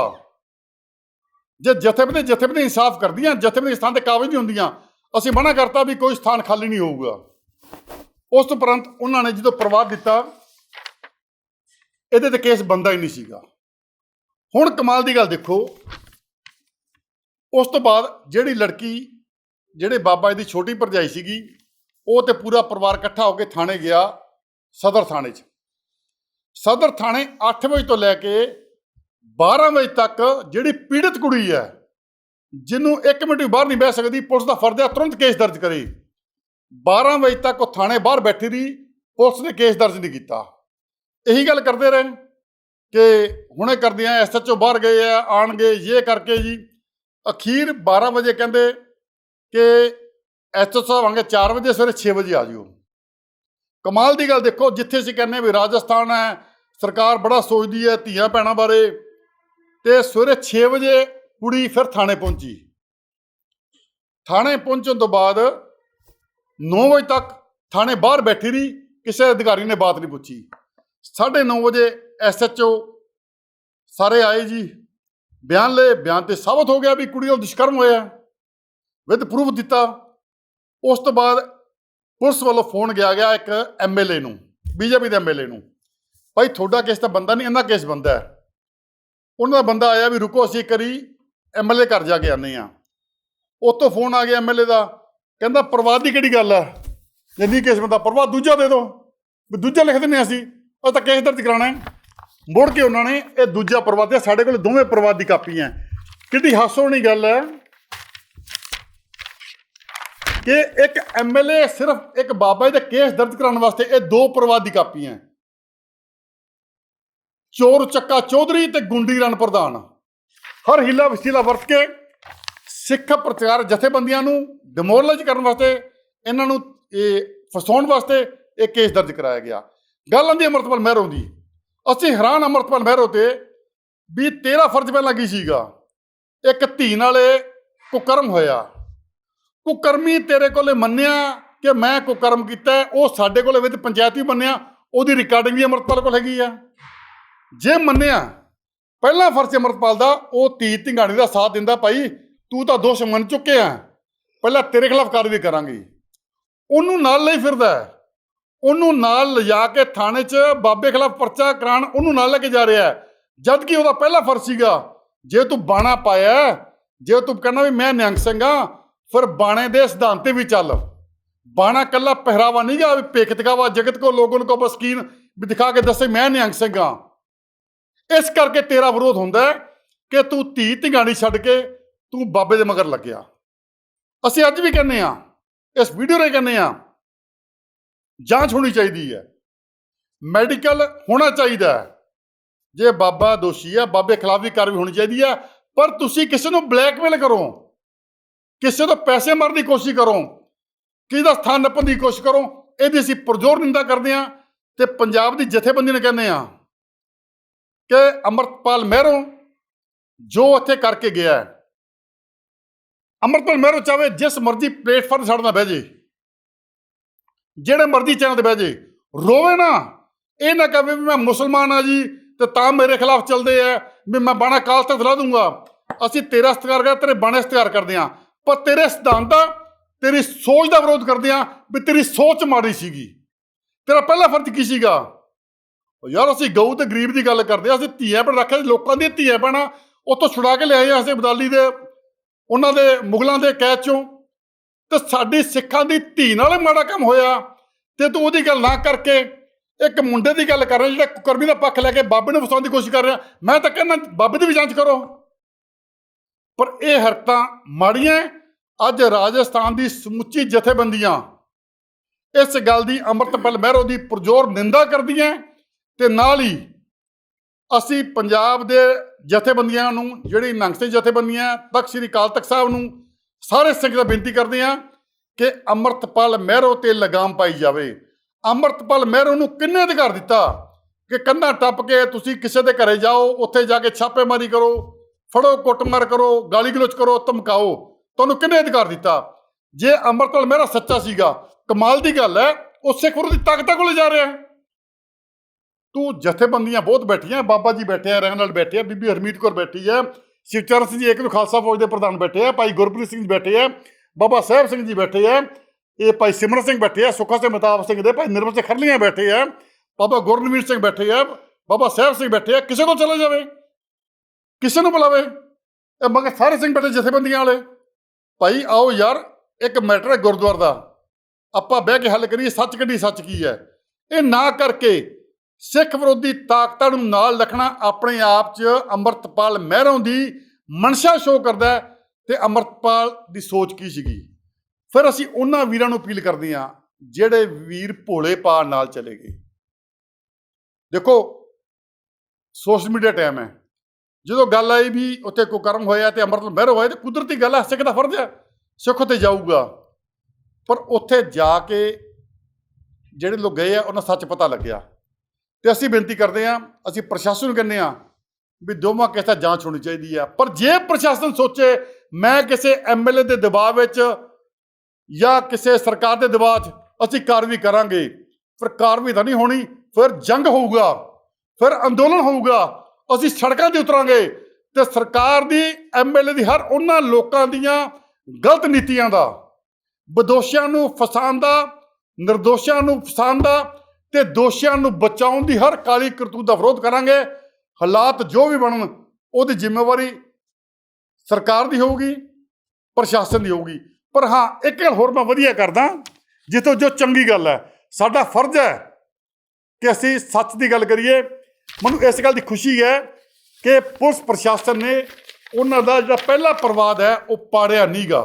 ਜੇ ਜਥੇਬੰਦੀ ਜਥੇਬੰਦੀ ਇਨਸਾਫ ਕਰਦੀਆਂ, ਜਥੇਬੰਦੀ ਸਥਾਨ ਤੇ ਕਾਬਜ ਨਹੀਂ ਹੁੰਦੀਆਂ, ਅਸੀਂ ਮਨਾ ਕਰਤਾ ਵੀ ਕੋਈ ਸਥਾਨ ਖਾਲੀ ਨਹੀਂ ਹੋਊਗਾ। ਉਸ ਤੋਂ ਉਪਰੰਤ ਉਹਨਾਂ ਨੇ ਜਦੋਂ ਪ੍ਰਵਾਦ ਦਿੱਤਾ, ਇਹਦੇ ਤੇ ਕੇਸ ਬੰਦਾ ਹੀ ਨਹੀਂ ਸੀਗਾ। ਹੁਣ ਕਮਾਲ ਦੀ ਗੱਲ ਦੇਖੋ। ਉਸ ਤੋਂ ਬਾਅਦ ਜਿਹੜੀ ਲੜਕੀ, ਜਿਹੜੇ ਬਾਬਾ ਜੀ ਦੀ ਛੋਟੀ ਭਰਜਾਈ ਸੀਗੀ, ਉਹ ਤੇ ਪੂਰਾ ਪਰਿਵਾਰ ਇਕੱਠਾ ਹੋ ਕੇ ਥਾਣੇ ਗਿਆ ਸਦਰ ਥਾਣੇ 'ਚ। ਸਦਰ ਥਾਣੇ 8 ਵਜੇ ਤੋਂ ਲੈ ਕੇ 12 ਵਜੇ ਤੱਕ ਜਿਹੜੀ ਪੀੜਤ ਕੁੜੀ ਹੈ, ਜਿਹਨੂੰ 1 ਮਿੰਟ ਵੀ ਬਾਹਰ ਨਹੀਂ ਬਹਿ ਸਕਦੀ, ਪੁਲਿਸ ਦਾ ਫਰਜ਼ ਹੈ ਤੁਰੰਤ ਕੇਸ ਦਰਜ ਕਰੇ। 12 ਵਜੇ ਤੱਕ ਉਹ ਥਾਣੇ ਬਾਹਰ ਬੈਠੀ ਰਹੀ, ਪੁਲਿਸ ਨੇ ਕੇਸ ਦਰਜ ਨਹੀਂ ਕੀਤਾ। ਇਹੀ ਗੱਲ ਕਰਦੇ ਰਹੇ। ਕਿ ਹੁਣੇ ਕਰਦੇ ਆ ਐਸਐਚਓ ਬਾਹਰ ਗਏ ਆ ਆਣਗੇ ਇਹ ਕਰਕੇ ਜੀ। ਅਖੀਰ 12 ਵਜੇ ਕਹਿੰਦੇ ਕਿ ਐਸਐਚਓ ਸਾਹਿਬ ਆਣਗੇ 4 ਵਜੇ, ਸਵੇਰੇ 6 ਵਜੇ ਆ ਜਿਓ। ਕਮਾਲ ਦੀ ਗੱਲ ਦੇਖੋ, ਜਿੱਥੇ ਅਸੀਂ ਕਹਿੰਦੇ ਵੀ ਰਾਜਸਥਾਨ ਹੈ, ਸਰਕਾਰ ਬੜਾ ਸੋਚਦੀ ਹੈ ਧੀਆਂ ਭੈਣਾਂ ਬਾਰੇ। ਤੇ ਸਵੇਰੇ 6 ਵਜੇ ਕੁੜੀ ਫਿਰ ਥਾਣੇ ਪਹੁੰਚੀ। ਥਾਣੇ ਪਹੁੰਚਣ ਤੋਂ ਬਾਅਦ 9 ਵਜੇ ਤੱਕ ਥਾਣੇ ਬਾਹਰ ਬੈਠੀ ਰਹੀ, ਕਿਸੇ ਅਧਿਕਾਰੀ ਨੇ ਬਾਤ ਨਹੀਂ ਪੁੱਛੀ। 9:30 ਵਜੇ ਐਸਐਚਓ ਸਾਰੇ ਆਏ ਜੀ। ਬਿਆਨ ਲਏ, ਬਿਆਨ ਤੇ ਸਾਬਤ ਹੋ ਗਿਆ ਵੀ ਕੁੜੀ ਦਾ ਦੁਸ਼ਕਰਮ ਹੋਇਆ। ਵਿਦ ਪ੍ਰੂਫ ਦਿੱਤਾ। ਉਸ ਤੋਂ ਬਾਅਦ ਪੁਲਿਸ ਵੱਲੋਂ ਫੋਨ ਗਿਆ ਗਿਆ ਇੱਕ ਐਮਐਲਏ ਨੂੰ ਬੀਜੇਪੀ ਦੇ ਐਮਐਲਏ ਨੂੰ। ਭਾਈ, ਤੁਹਾਡਾ ਕੇਸ ਤਾਂ ਬੰਦਾ ਨਹੀਂ ਇਹਨਾਂ ਕੇਸ ਬੰਦਾ ਹੈ। ਉਹਨਾਂ ਦਾ ਬੰਦਾ ਆਇਆ ਵੀ ਰੁਕੋ, ਅਸੀਂ ਇੱਕ ਵਾਰੀ ਐਮਐਲਏ ਘਰ ਜਾ ਕੇ ਆਨੇ ਆ ਉੱਥੋਂ ਫੋਨ ਆ ਗਿਆ ਐਮਐਲਏ ਦਾ, ਕਹਿੰਦਾ ਪ੍ਰਵਾਦ ਦੀ ਕਿਹੜੀ ਗੱਲ ਹੈ? ਜੇ ਨਹੀਂ ਕੇਸ ਬੰਦਾ ਪ੍ਰਵਾਦ ਦੂਜਾ ਦੇ ਦਿਓ। ਵੀ ਦੂਜਾ ਲਿਖ ਦਿੰਨੇ ਅਸੀਂ। ਉਹ ਤਾਂ ਕੇਸ ਦਰਜ ਕਰਾਉਣਾ ਮੁੜ ਕੇ ਉਹਨਾਂ ਨੇ ਇਹ ਦੂਜਾ ਪ੍ਰਵਾਦ ਹੈ ਸਾਡੇ ਕੋਲ ਦੋਵੇਂ ਪ੍ਰਵਾਦ ਦੀ ਕਾਪੀਆਂ ਕਿੱਡੀ ਹਾਸੋਣੀ ਗੱਲ ਹੈ ਕਿ ਇੱਕ ਐਮਐਲਏ ਸਿਰਫ ਇੱਕ ਬਾਬਾ ਜੀ ਦਾ ਕੇਸ ਦਰਜ ਕਰਾਉਣ ਵਾਸਤੇ ਇਹ ਦੋ ਪ੍ਰਵਾਦ ਦੀ ਕਾਪੀਆਂ ਚੋਰ ਚੱਕਾ ਚੌਧਰੀ ਤੇ ਗੁੰਡੀ ਰਣ ਪ੍ਰਧਾਨ। ਹਰ ਹਿੱਲਾ ਵਸੀਲਾ ਵਰਤ ਕੇ ਸਿੱਖ ਪ੍ਰਚਾਰ ਜਥੇਬੰਦੀਆਂ ਨੂੰ ਡਿਮੋਰਲਾਈਜ਼ ਕਰਨ ਵਾਸਤੇ, ਇਹਨਾਂ ਨੂੰ ਇਹ ਫਸਾਉਣ ਵਾਸਤੇ ਇਹ ਕੇਸ ਦਰਜ ਕਰਾਇਆ ਗਿਆ। ਗੱਲ ਆਂਦੀ ਅਮਰਤਪਾਲ ਮਹਿਰੋਂ ਦੀ। ਅਸੀਂ ਹੈਰਾਨ ਅਮਰਤਪਾਲ ਮਹਿਰੋ ਤੇ ਵੀ ਤੇਰਾ ਫਰਜ਼ ਪਹਿਲਾਂ ਕੀ ਸੀਗਾ? ਇੱਕ ਧੀ ਨਾਲੇ ਕੁਕਰਮ ਹੋਇਆ। ਕੁਕਰਮੀ ਤੇਰੇ ਕੋਲੇ ਮੰਨਿਆ ਕਿ ਮੈਂ ਕੁਕਰਮ ਕੀਤਾ ਉਹ ਸਾਡੇ ਕੋਲ ਵਿੱਚ ਪੰਚਾਇਤੀ ਮੰਨਿਆ, ਉਹਦੀ ਰਿਕਾਰਡਿੰਗ ਵੀ ਅਮਰਤਪਾਲ ਕੋਲ ਹੈਗੀ ਆ। ਜੇ ਮੰਨਿਆ, ਪਹਿਲਾ ਫਰਜ਼ ਅਮਰਤਪਾਲ ਦਾ, ਉਹ ਧੀ ਧਿੰਗਾਣੀ ਦਾ ਸਾਥ ਦਿੰਦਾ, ਭਾਈ, ਤੂੰ ਤਾਂ ਦੋਸ਼ ਮੰਨ ਚੁੱਕਿਆ ਪਹਿਲਾਂ ਤੇਰੇ ਖਿਲਾਫ ਕਾਰਵਾਈ ਕਰਾਂਗੇ। ਉਹਨੂੰ ਨਾਲ ਲਈ ਫਿਰਦਾ ਉਹਨੂੰ ਨਾਲ ਲਿਜਾ ਕੇ ਥਾਣੇ 'ਚ ਬਾਬੇ ਖਿਲਾਫ ਪਰਚਾ ਕਰਾਉਣ ਉਹਨੂੰ ਨਾਲ ਲੈ ਕੇ ਜਾ ਰਿਹਾ ਹੈ। ਜਦ ਕਿ ਉਹਦਾ ਪਹਿਲਾ ਫਰਜ਼ ਸੀਗਾ, ਜੇ ਤੂੰ ਬਾਣਾ ਪਾਇਆ ਜੇ ਤੂੰ ਕਹਿੰਦਾ ਵੀ ਮੈਂ ਨਿਹੰਗ ਸਿੰਘ ਹਾਂ, ਫਿਰ ਬਾਣੇ ਦੇ ਸਿਧਾਂਤ ਤੇ ਵੀ ਚੱਲ। ਬਾਣਾ ਕੱਲਾ ਪਹਿਰਾਵਾ ਨਹੀਂ ਗਾ ਵੀ ਭੇਖ ਦਿਖਾਵਾ, ਜਗਤ ਕੋ ਲੋਗਨ ਕੋ ਬਸਕੀਨ ਵੀ ਦਿਖਾ ਕੇ ਦੱਸੇ ਮੈਂ ਨਿਹੰਗ ਸਿੰਘ ਹਾਂ। ਇਸ ਕਰਕੇ ਤੇਰਾ ਵਿਰੋਧ ਹੁੰਦਾ ਕਿ ਤੂੰ ਧੀ ਧਿਗਾਣੀ ਛੱਡ ਕੇ ਤੂੰ ਬਾਬੇ ਦੇ ਮਗਰ ਲੱਗਿਆ। ਅਸੀਂ ਅੱਜ ਵੀ ਕਹਿੰਦੇ ਆ ਇਸ ਵੀਡੀਓ ਰੇ ਕਹਿੰਦੇ ਆ ਜਾਂਚ ਹੋਣੀ ਚਾਹੀਦੀ ਹੈ। ਮੈਡੀਕਲ ਹੋਣਾ ਚਾਹੀਦਾ ਹੈ। ਜੇ ਬਾਬਾ ਦੋਸ਼ੀ ਹੈ ਬਾਬੇ ਖਿਲਾਫ ਵੀ ਕਾਰਵਾਈ ਹੋਣੀ ਚਾਹੀਦੀ ਹੈ, ਪਰ ਤੁਸੀਂ ਕਿਸੇ ਨੂੰ ਬਲੈਕਮੇਲ ਕਰੋ। ਕਿਸੇ ਤੋਂ ਪੈਸੇ ਮਾਰਨ ਦੀ ਕੋਸ਼ਿਸ਼ ਕਰੋ। ਕਿਸੇ ਦਾ ਸਥਾਨ ਨੱਪਣ ਦੀ ਕੋਸ਼ਿਸ਼ ਕਰੋ, ਇਹਦੀ ਅਸੀਂ ਪਰਜ਼ੋਰ ਨਿੰਦਾ ਕਰਦੇ ਹਾਂ ਤੇ ਪੰਜਾਬ ਦੀ ਜਥੇਬੰਦੀ ਨੂੰ ਕਹਿੰਦੇ ਹਾਂ ਕਿ ਅਮਰਤਪਾਲ ਮਹਿਰੋਂ ਜੋ ਉੱਥੇ ਕਰਕੇ ਗਿਆ ਹੈ, ਅਮਰਤਪਾਲ ਮਹਿਰੋਂ ਚਾਹੇ ਜਿਸ ਮਰਜ਼ੀ ਪਲੇਟਫਾਰਮ ਛੱਡਣਾ ਬਹਿ ਜੇ। ਜਿਹੜੇ ਮਰਜ਼ੀ ਚੈਨਲ ਤੇ ਬਹਿ ਜੇ, ਰੋਵੇ ਨਾ। ਇਹ ਨਾ ਕਹੇ ਵੀ ਮੈਂ ਮੁਸਲਮਾਨ ਆ ਜੀ, ਤੇ ਤਾਂ ਮੇਰੇ ਖਿਲਾਫ ਚੱਲਦੇ ਆ, ਵੀ ਮੈਂ ਬਾਣਾ ਕਾਲ ਤੱਕ ਲਾ ਦੂੰਗਾ। ਅਸੀਂ ਤੇਰਾ ਸਤਿਕਾਰ ਕਰਦੇ ਤੇਰੇ ਬਾਣੇ ਸਤਿਕਾਰ ਕਰਦੇ ਆ। ਪਰ ਤੇਰੇ ਸਿਧਾਂਤ ਦਾ ਤੇਰੀ ਸੋਚ ਦਾ ਵਿਰੋਧ ਕਰਦੇ ਆ, ਵੀ ਤੇਰੀ ਸੋਚ ਮਾੜੀ ਸੀਗੀ। ਤੇਰਾ ਪਹਿਲਾ ਫਰਜ਼ ਕੀ ਸੀਗਾ? ਯਾਰ ਅਸੀਂ ਗਊ ਤੇ ਗਰੀਬ ਦੀ ਗੱਲ ਕਰਦੇ ਆ, ਅਸੀਂ ਧੀਆਂ ਭੈਣ ਰੱਖਿਆ ਲੋਕਾਂ ਦੀਆਂ ਧੀਆਂ ਭੈਣਾਂ, ਉੱਥੋਂ ਛੁਡਾ ਕੇ ਲਿਆਏ ਆ ਅਸੀਂ ਬਦਾਲੀ ਦੇ, ਉਹਨਾਂ ਦੇ ਮੁਗਲਾਂ ਦੇ ਕੈਦ ਚੋਂ। ਤੇ ਸਾਡੀ ਸਿੱਖਾਂ ਦੀ ਧੀ ਨਾਲ ਮਾੜਾ ਕੰਮ ਹੋਇਆ। ਤੇ ਤੂੰ ਉਹਦੀ ਗੱਲ ਨਾ ਕਰਕੇ ਇੱਕ ਮੁੰਡੇ ਦੀ ਗੱਲ ਕਰ ਰਿਹਾ ਜਿਹੜਾ ਕੁਕਰਮੀ ਦਾ ਪੱਖ ਲੈ ਕੇ ਬਾਬੇ ਨੂੰ ਫਸਾਉਣ ਦੀ ਕੋਸ਼ਿਸ਼ ਕਰ ਰਿਹਾ। ਮੈਂ ਤਾਂ ਕਹਿੰਦਾ ਬਾਬੇ ਦੀ ਵੀ ਜਾਂਚ ਕਰੋ। ਪਰ ਇਹ ਹਰਕਤਾਂ ਮਾੜੀਆਂ ਅੱਜ ਰਾਜਸਥਾਨ ਦੀ ਸਮੁੱਚੀ ਜਥੇਬੰਦੀਆਂ ਇਸ ਗੱਲ ਦੀ ਅੰਮ੍ਰਿਤਪਾਲ ਮਹਿਰੋ ਦੀ ਪੁਰਜ਼ੋਰ ਨਿੰਦਾ ਕਰਦੀਆਂ ਤੇ ਨਾਲ ਹੀ ਅਸੀਂ ਪੰਜਾਬ ਦੇ ਜਥੇਬੰਦੀਆਂ ਨੂੰ, ਜਿਹੜੀ ਨੰਗ ਸਿੰਘ ਜਥੇਬੰਦੀਆਂ, ਤਖਤ ਸ੍ਰੀ ਅਕਾਲ ਤਖਤ ਸਾਹਿਬ ਨੂੰ ਸਾਰੇ ਸਿੰਘ ਦਾ ਬੇਨਤੀ ਕਰਦੇ ਹਾਂ ਕਿ ਅੰਮ੍ਰਿਤਪਾਲ ਮਹਿਰੋ ਤੇ ਲਗਾਮ ਪਾਈ ਜਾਵੇ। ਅੰਮ੍ਰਿਤਪਾਲ ਮਹਿਰੋ ਨੂੰ ਕਿੰਨੇ ਅਧਿਕਾਰ ਦਿੱਤਾ? ਕਿ ਕੰਧਾਂ ਟੱਪ ਕੇ ਤੁਸੀਂ ਕਿਸੇ ਦੇ ਘਰੇ ਜਾਓ, ਉੱਥੇ ਜਾ ਕੇ ਛਾਪੇਮਾਰੀ ਕਰੋ, ਫੜੋ, ਕੁੱਟਮਾਰ ਕਰੋ, ਗਾਲੀ ਗਲੋਚ ਕਰੋ, ਧਮਕਾਓ। ਤੁਹਾਨੂੰ ਕਿੰਨੇ ਅਧਿਕਾਰ ਦਿੱਤਾ? ਜੇ ਅੰਮ੍ਰਿਤਪਾਲ ਮਹਿਰਾ ਸੱਚਾ ਸੀਗਾ, ਕਮਾਲ ਦੀ ਗੱਲ ਹੈ, ਉਹ ਸਿੱਖ ਵਿਰੋਧੀ ਤਾਕਤਾਂ ਕੋਲ ਜਾ ਰਿਹਾ। ਤੂੰ ਜਥੇਬੰਦੀਆਂ ਬਹੁਤ ਬੈਠੀਆਂ, ਬਾਬਾ ਜੀ ਬੈਠੇ ਆ, ਰਹਿਣ ਨਾਲ ਬੈਠੇ ਆ, ਬੀਬੀ ਹਰਮੀਤ ਕੌਰ ਬੈਠੀ ਹੈ ਸ਼ਿਵਚਰਨ ਸਿੰਘ ਜੀ ਇੱਕ ਨੂੰ ਖਾਲਸਾ ਫੌਜ ਦੇ ਪ੍ਰਧਾਨ ਬੈਠੇ ਆ, ਭਾਈ ਗੁਰਪ੍ਰੀਤ ਸਿੰਘ ਜੀ ਬੈਠੇ ਆ, ਬਾਬਾ ਸਾਹਿਬ ਸਿੰਘ ਜੀ ਬੈਠੇ ਆ, ਇਹ ਭਾਈ ਸਿਮਰਨ ਸਿੰਘ ਬੈਠੇ ਆ, ਸੁੱਖਾ ਸਿੰਘ, ਮਤਾਬ ਸਿੰਘ ਦੇ ਭਾਈ ਨਿਰਮਲ ਸਿੰਘ ਖਰਲੀਆਂ ਬੈਠੇ ਆ, ਬਾਬਾ ਗੁਰਨਵੀਰ ਸਿੰਘ ਬੈਠੇ ਆ, ਬਾਬਾ ਸਾਹਿਬ ਸਿੰਘ ਬੈਠੇ ਆ, ਕਿਸੇ ਕੋਲ ਚਲੇ ਜਾਵੇ, ਕਿਸੇ ਨੂੰ ਬੁਲਾਵੇ, ਇਹ ਮਗਰ ਸਾਰੇ ਸਿੰਘ ਬੈਠੇ ਜਥੇਬੰਦੀਆਂ ਵਾਲੇ, ਭਾਈ ਆਓ ਯਾਰ, ਇੱਕ ਮੈਟਰ ਹੈ ਗੁਰਦੁਆਰ ਦਾ, ਆਪਾਂ ਬਹਿ ਕੇ ਹੱਲ ਕਰੀਏ, ਸੱਚ ਕੱਢੀ ਸੱਚ ਕੀ ਹੈ, ਇਹ ਨਾ ਕਰਕੇ ਸਿੱਖ ਵਿਰੋਧੀ ਤਾਕਤਾਂ ਨੂੰ ਨਾਲ ਰੱਖਣਾ ਆਪਣੇ ਆਪ 'ਚ ਅੰਮ੍ਰਿਤਪਾਲ ਮਹਿਰੋਂ ਦੀ ਮਨਸ਼ਾ ਸ਼ੋ ਕਰਦਾ ਹੈ ਤੇ ਅੰਮ੍ਰਿਤਪਾਲ ਦੀ ਸੋਚ ਕੀ ਸੀਗੀ? ਫਿਰ ਅਸੀਂ ਉਹਨਾਂ ਵੀਰਾਂ ਨੂੰ ਅਪੀਲ ਕਰਦੇ ਹਾਂ, ਜਿਹੜੇ ਵੀਰ ਭੋਲੇ ਪਾ ਨਾਲ ਚਲੇ ਗਏ। ਦੇਖੋ, ਸੋਸ਼ਲ ਮੀਡੀਆ ਟਾਈਮ ਹੈ। ਜਦੋਂ ਗੱਲ ਆਈ ਵੀ ਉੱਥੇ ਕੋਈ ਕਰਮ ਹੋਇਆ ਤੇ ਅੰਮ੍ਰਿਤਪਾਲ ਮਹਿਰੋਂ ਹੋਇਆ ਤੇ ਕੁਦਰਤੀ ਗੱਲ ਹੈ ਸਿੱਖ ਦਾ ਫਰਜ਼ ਹੈ ਸਿੱਖ ਉੱਥੇ ਜਾਊਗਾ। ਪਰ ਉੱਥੇ ਜਾ ਕੇ ਜਿਹੜੇ ਲੋਕ ਗਏ ਆ, ਉਹਨਾਂ ਸੱਚ ਪਤਾ ਲੱਗਿਆ। ਤੇ ਅਸੀਂ ਬੇਨਤੀ ਕਰਦੇ ਹਾਂ, ਅਸੀਂ ਪ੍ਰਸ਼ਾਸਨ ਨੂੰ ਕਹਿੰਦੇ ਹਾਂ ਵੀ ਦੋਵਾਂ ਕੇਸਾਂ ਜਾਂਚ ਹੋਣੀ ਚਾਹੀਦੀ ਹੈ। ਪਰ ਜੇ ਪ੍ਰਸ਼ਾਸਨ ਸੋਚੇ ਮੈਂ ਕਿਸੇ ਐਮਐਲਏ ਦੇ ਦਬਾਅ ਵਿੱਚ ਜਾਂ ਕਿਸੇ ਸਰਕਾਰ ਦੇ ਦਬਾਅ 'ਚ ਅਸੀਂ ਕਾਰਵਾਈ ਕਰਾਂਗੇ, ਫਿਰ ਕਾਰਵਾਈ ਤਾਂ ਨਹੀਂ ਹੋਣੀ, ਫਿਰ ਜੰਗ ਹੋਊਗਾ, ਫਿਰ ਅੰਦੋਲਨ ਹੋਊਗਾ, ਅਸੀਂ ਸੜਕਾਂ ਤੇ ਉਤਰਾਂਗੇ ਤੇ ਸਰਕਾਰ ਦੀ ਐਮਐਲਏ ਦੀ ਹਰ ਉਹਨਾਂ ਲੋਕਾਂ ਦੀਆਂ ਗਲਤ ਨੀਤੀਆਂ ਦਾ, ਬਦੋਸ਼ੀਆਂ ਨੂੰ ਫਸਾਉਣ ਦਾ ਨਿਰਦੋਸ਼ਾਂ ਨੂੰ ਫਸਾਉਣ ਦਾ ਤੇ ਦੋਸ਼ੀਆਂ ਨੂੰ ਬਚਾਉਣ ਦੀ ਹਰ ਕਾਲੀ ਕਰਤੂਤ ਦਾ ਵਿਰੋਧ ਕਰਾਂਗੇ। ਹਾਲਾਤ ਜੋ ਵੀ ਬਣਨ, ਉਹਦੀ ਜ਼ਿੰਮੇਵਾਰੀ ਸਰਕਾਰ ਦੀ ਹੋਊਗੀ, ਪ੍ਰਸ਼ਾਸਨ ਦੀ ਹੋਊਗੀ। ਪਰ ਹਾਂ, ਇੱਕ ਗੱਲ ਹੋਰ ਮੈਂ ਵਧੀਆ ਕਰਦਾ, ਜਿੱਥੋਂ ਜੋ ਚੰਗੀ ਗੱਲ ਹੈ, ਸਾਡਾ ਫਰਜ਼ ਹੈ ਕਿ ਅਸੀਂ ਸੱਚ ਦੀ ਗੱਲ ਕਰੀਏ। ਮੈਨੂੰ ਇਸ ਗੱਲ ਦੀ ਖੁਸ਼ੀ ਹੈ ਕਿ ਪੁਲਿਸ ਪ੍ਰਸ਼ਾਸਨ ਨੇ ਉਹਨਾਂ ਦਾ ਜਿਹੜਾ ਪਹਿਲਾ ਪ੍ਰਵਾਦ ਹੈ, ਉਹ ਪਾੜਿਆ ਨਹੀਂਗਾ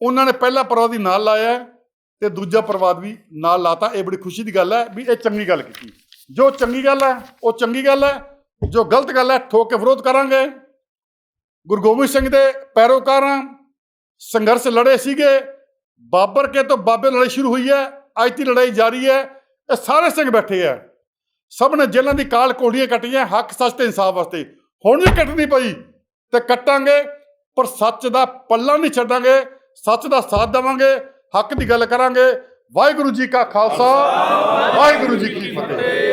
ਉਹਨਾਂ ਨੇ ਪਹਿਲਾ ਪ੍ਰਵਾਦ ਹੀ ਨਾਲ ਲਾਇਆ। ਤੇ ਦੂਜਾ ਪ੍ਰਵਾਦ ਵੀ ਨਾਲ ਲਾਤਾ। ਇਹ ਬੜੀ ਖੁਸ਼ੀ ਦੀ ਗੱਲ ਹੈ ਵੀ ਇਹ ਚੰਗੀ ਗੱਲ ਕੀਤੀ। ਜੋ ਚੰਗੀ ਗੱਲ ਹੈ, ਉਹ ਚੰਗੀ ਗੱਲ ਹੈ। ਜੋ ਗਲਤ ਗੱਲ ਹੈ, ਠੋਕ ਕੇ ਵਿਰੋਧ ਕਰਾਂਗੇ। ਗੁਰੂ ਗੋਬਿੰਦ ਸਿੰਘ ਦੇ ਪੈਰੋਕਾਰਾਂ ਸੰਘਰਸ਼ ਲੜੇ ਸੀਗੇ। ਬਾਬਰ ਕੇ ਤੋਂ ਬਾਬੇ ਲੜਾਈ ਸ਼ੁਰੂ ਹੋਈ ਹੈ। ਅੱਜ ਦੀ ਲੜਾਈ ਜਾਰੀ ਹੈ। ਇਹ ਸਾਰੇ ਸਿੰਘ ਬੈਠੇ ਆ ਸਭ ਨੇ ਜੇਲ੍ਹਾਂ ਦੀ ਕਾਲ ਕੋੜੀਆਂ ਕੱਟੀਆਂ। ਹੱਕ, ਸੱਚ ਤੇ ਇਨਸਾਫ ਵਾਸਤੇ। ਹੁਣ ਵੀ ਕੱਟਣੀ ਪਈ ਤੇ ਕੱਟਾਂਗੇ, ਪਰ ਸੱਚ ਦਾ ਪੱਲਾ ਨਹੀਂ ਛੱਡਾਂਗੇ। ਸੱਚ ਦਾ ਸਾਥ ਦੇਵਾਂਗੇ। ਹੱਕ ਦੀ ਗੱਲ ਕਰਾਂਗੇ। ਵਾਹਿਗੁਰੂ ਜੀ ਕਾ ਖਾਲਸਾ ਵਾਹਿਗੁਰੂ ਜੀ ਕੀ ਫਤਿਹ।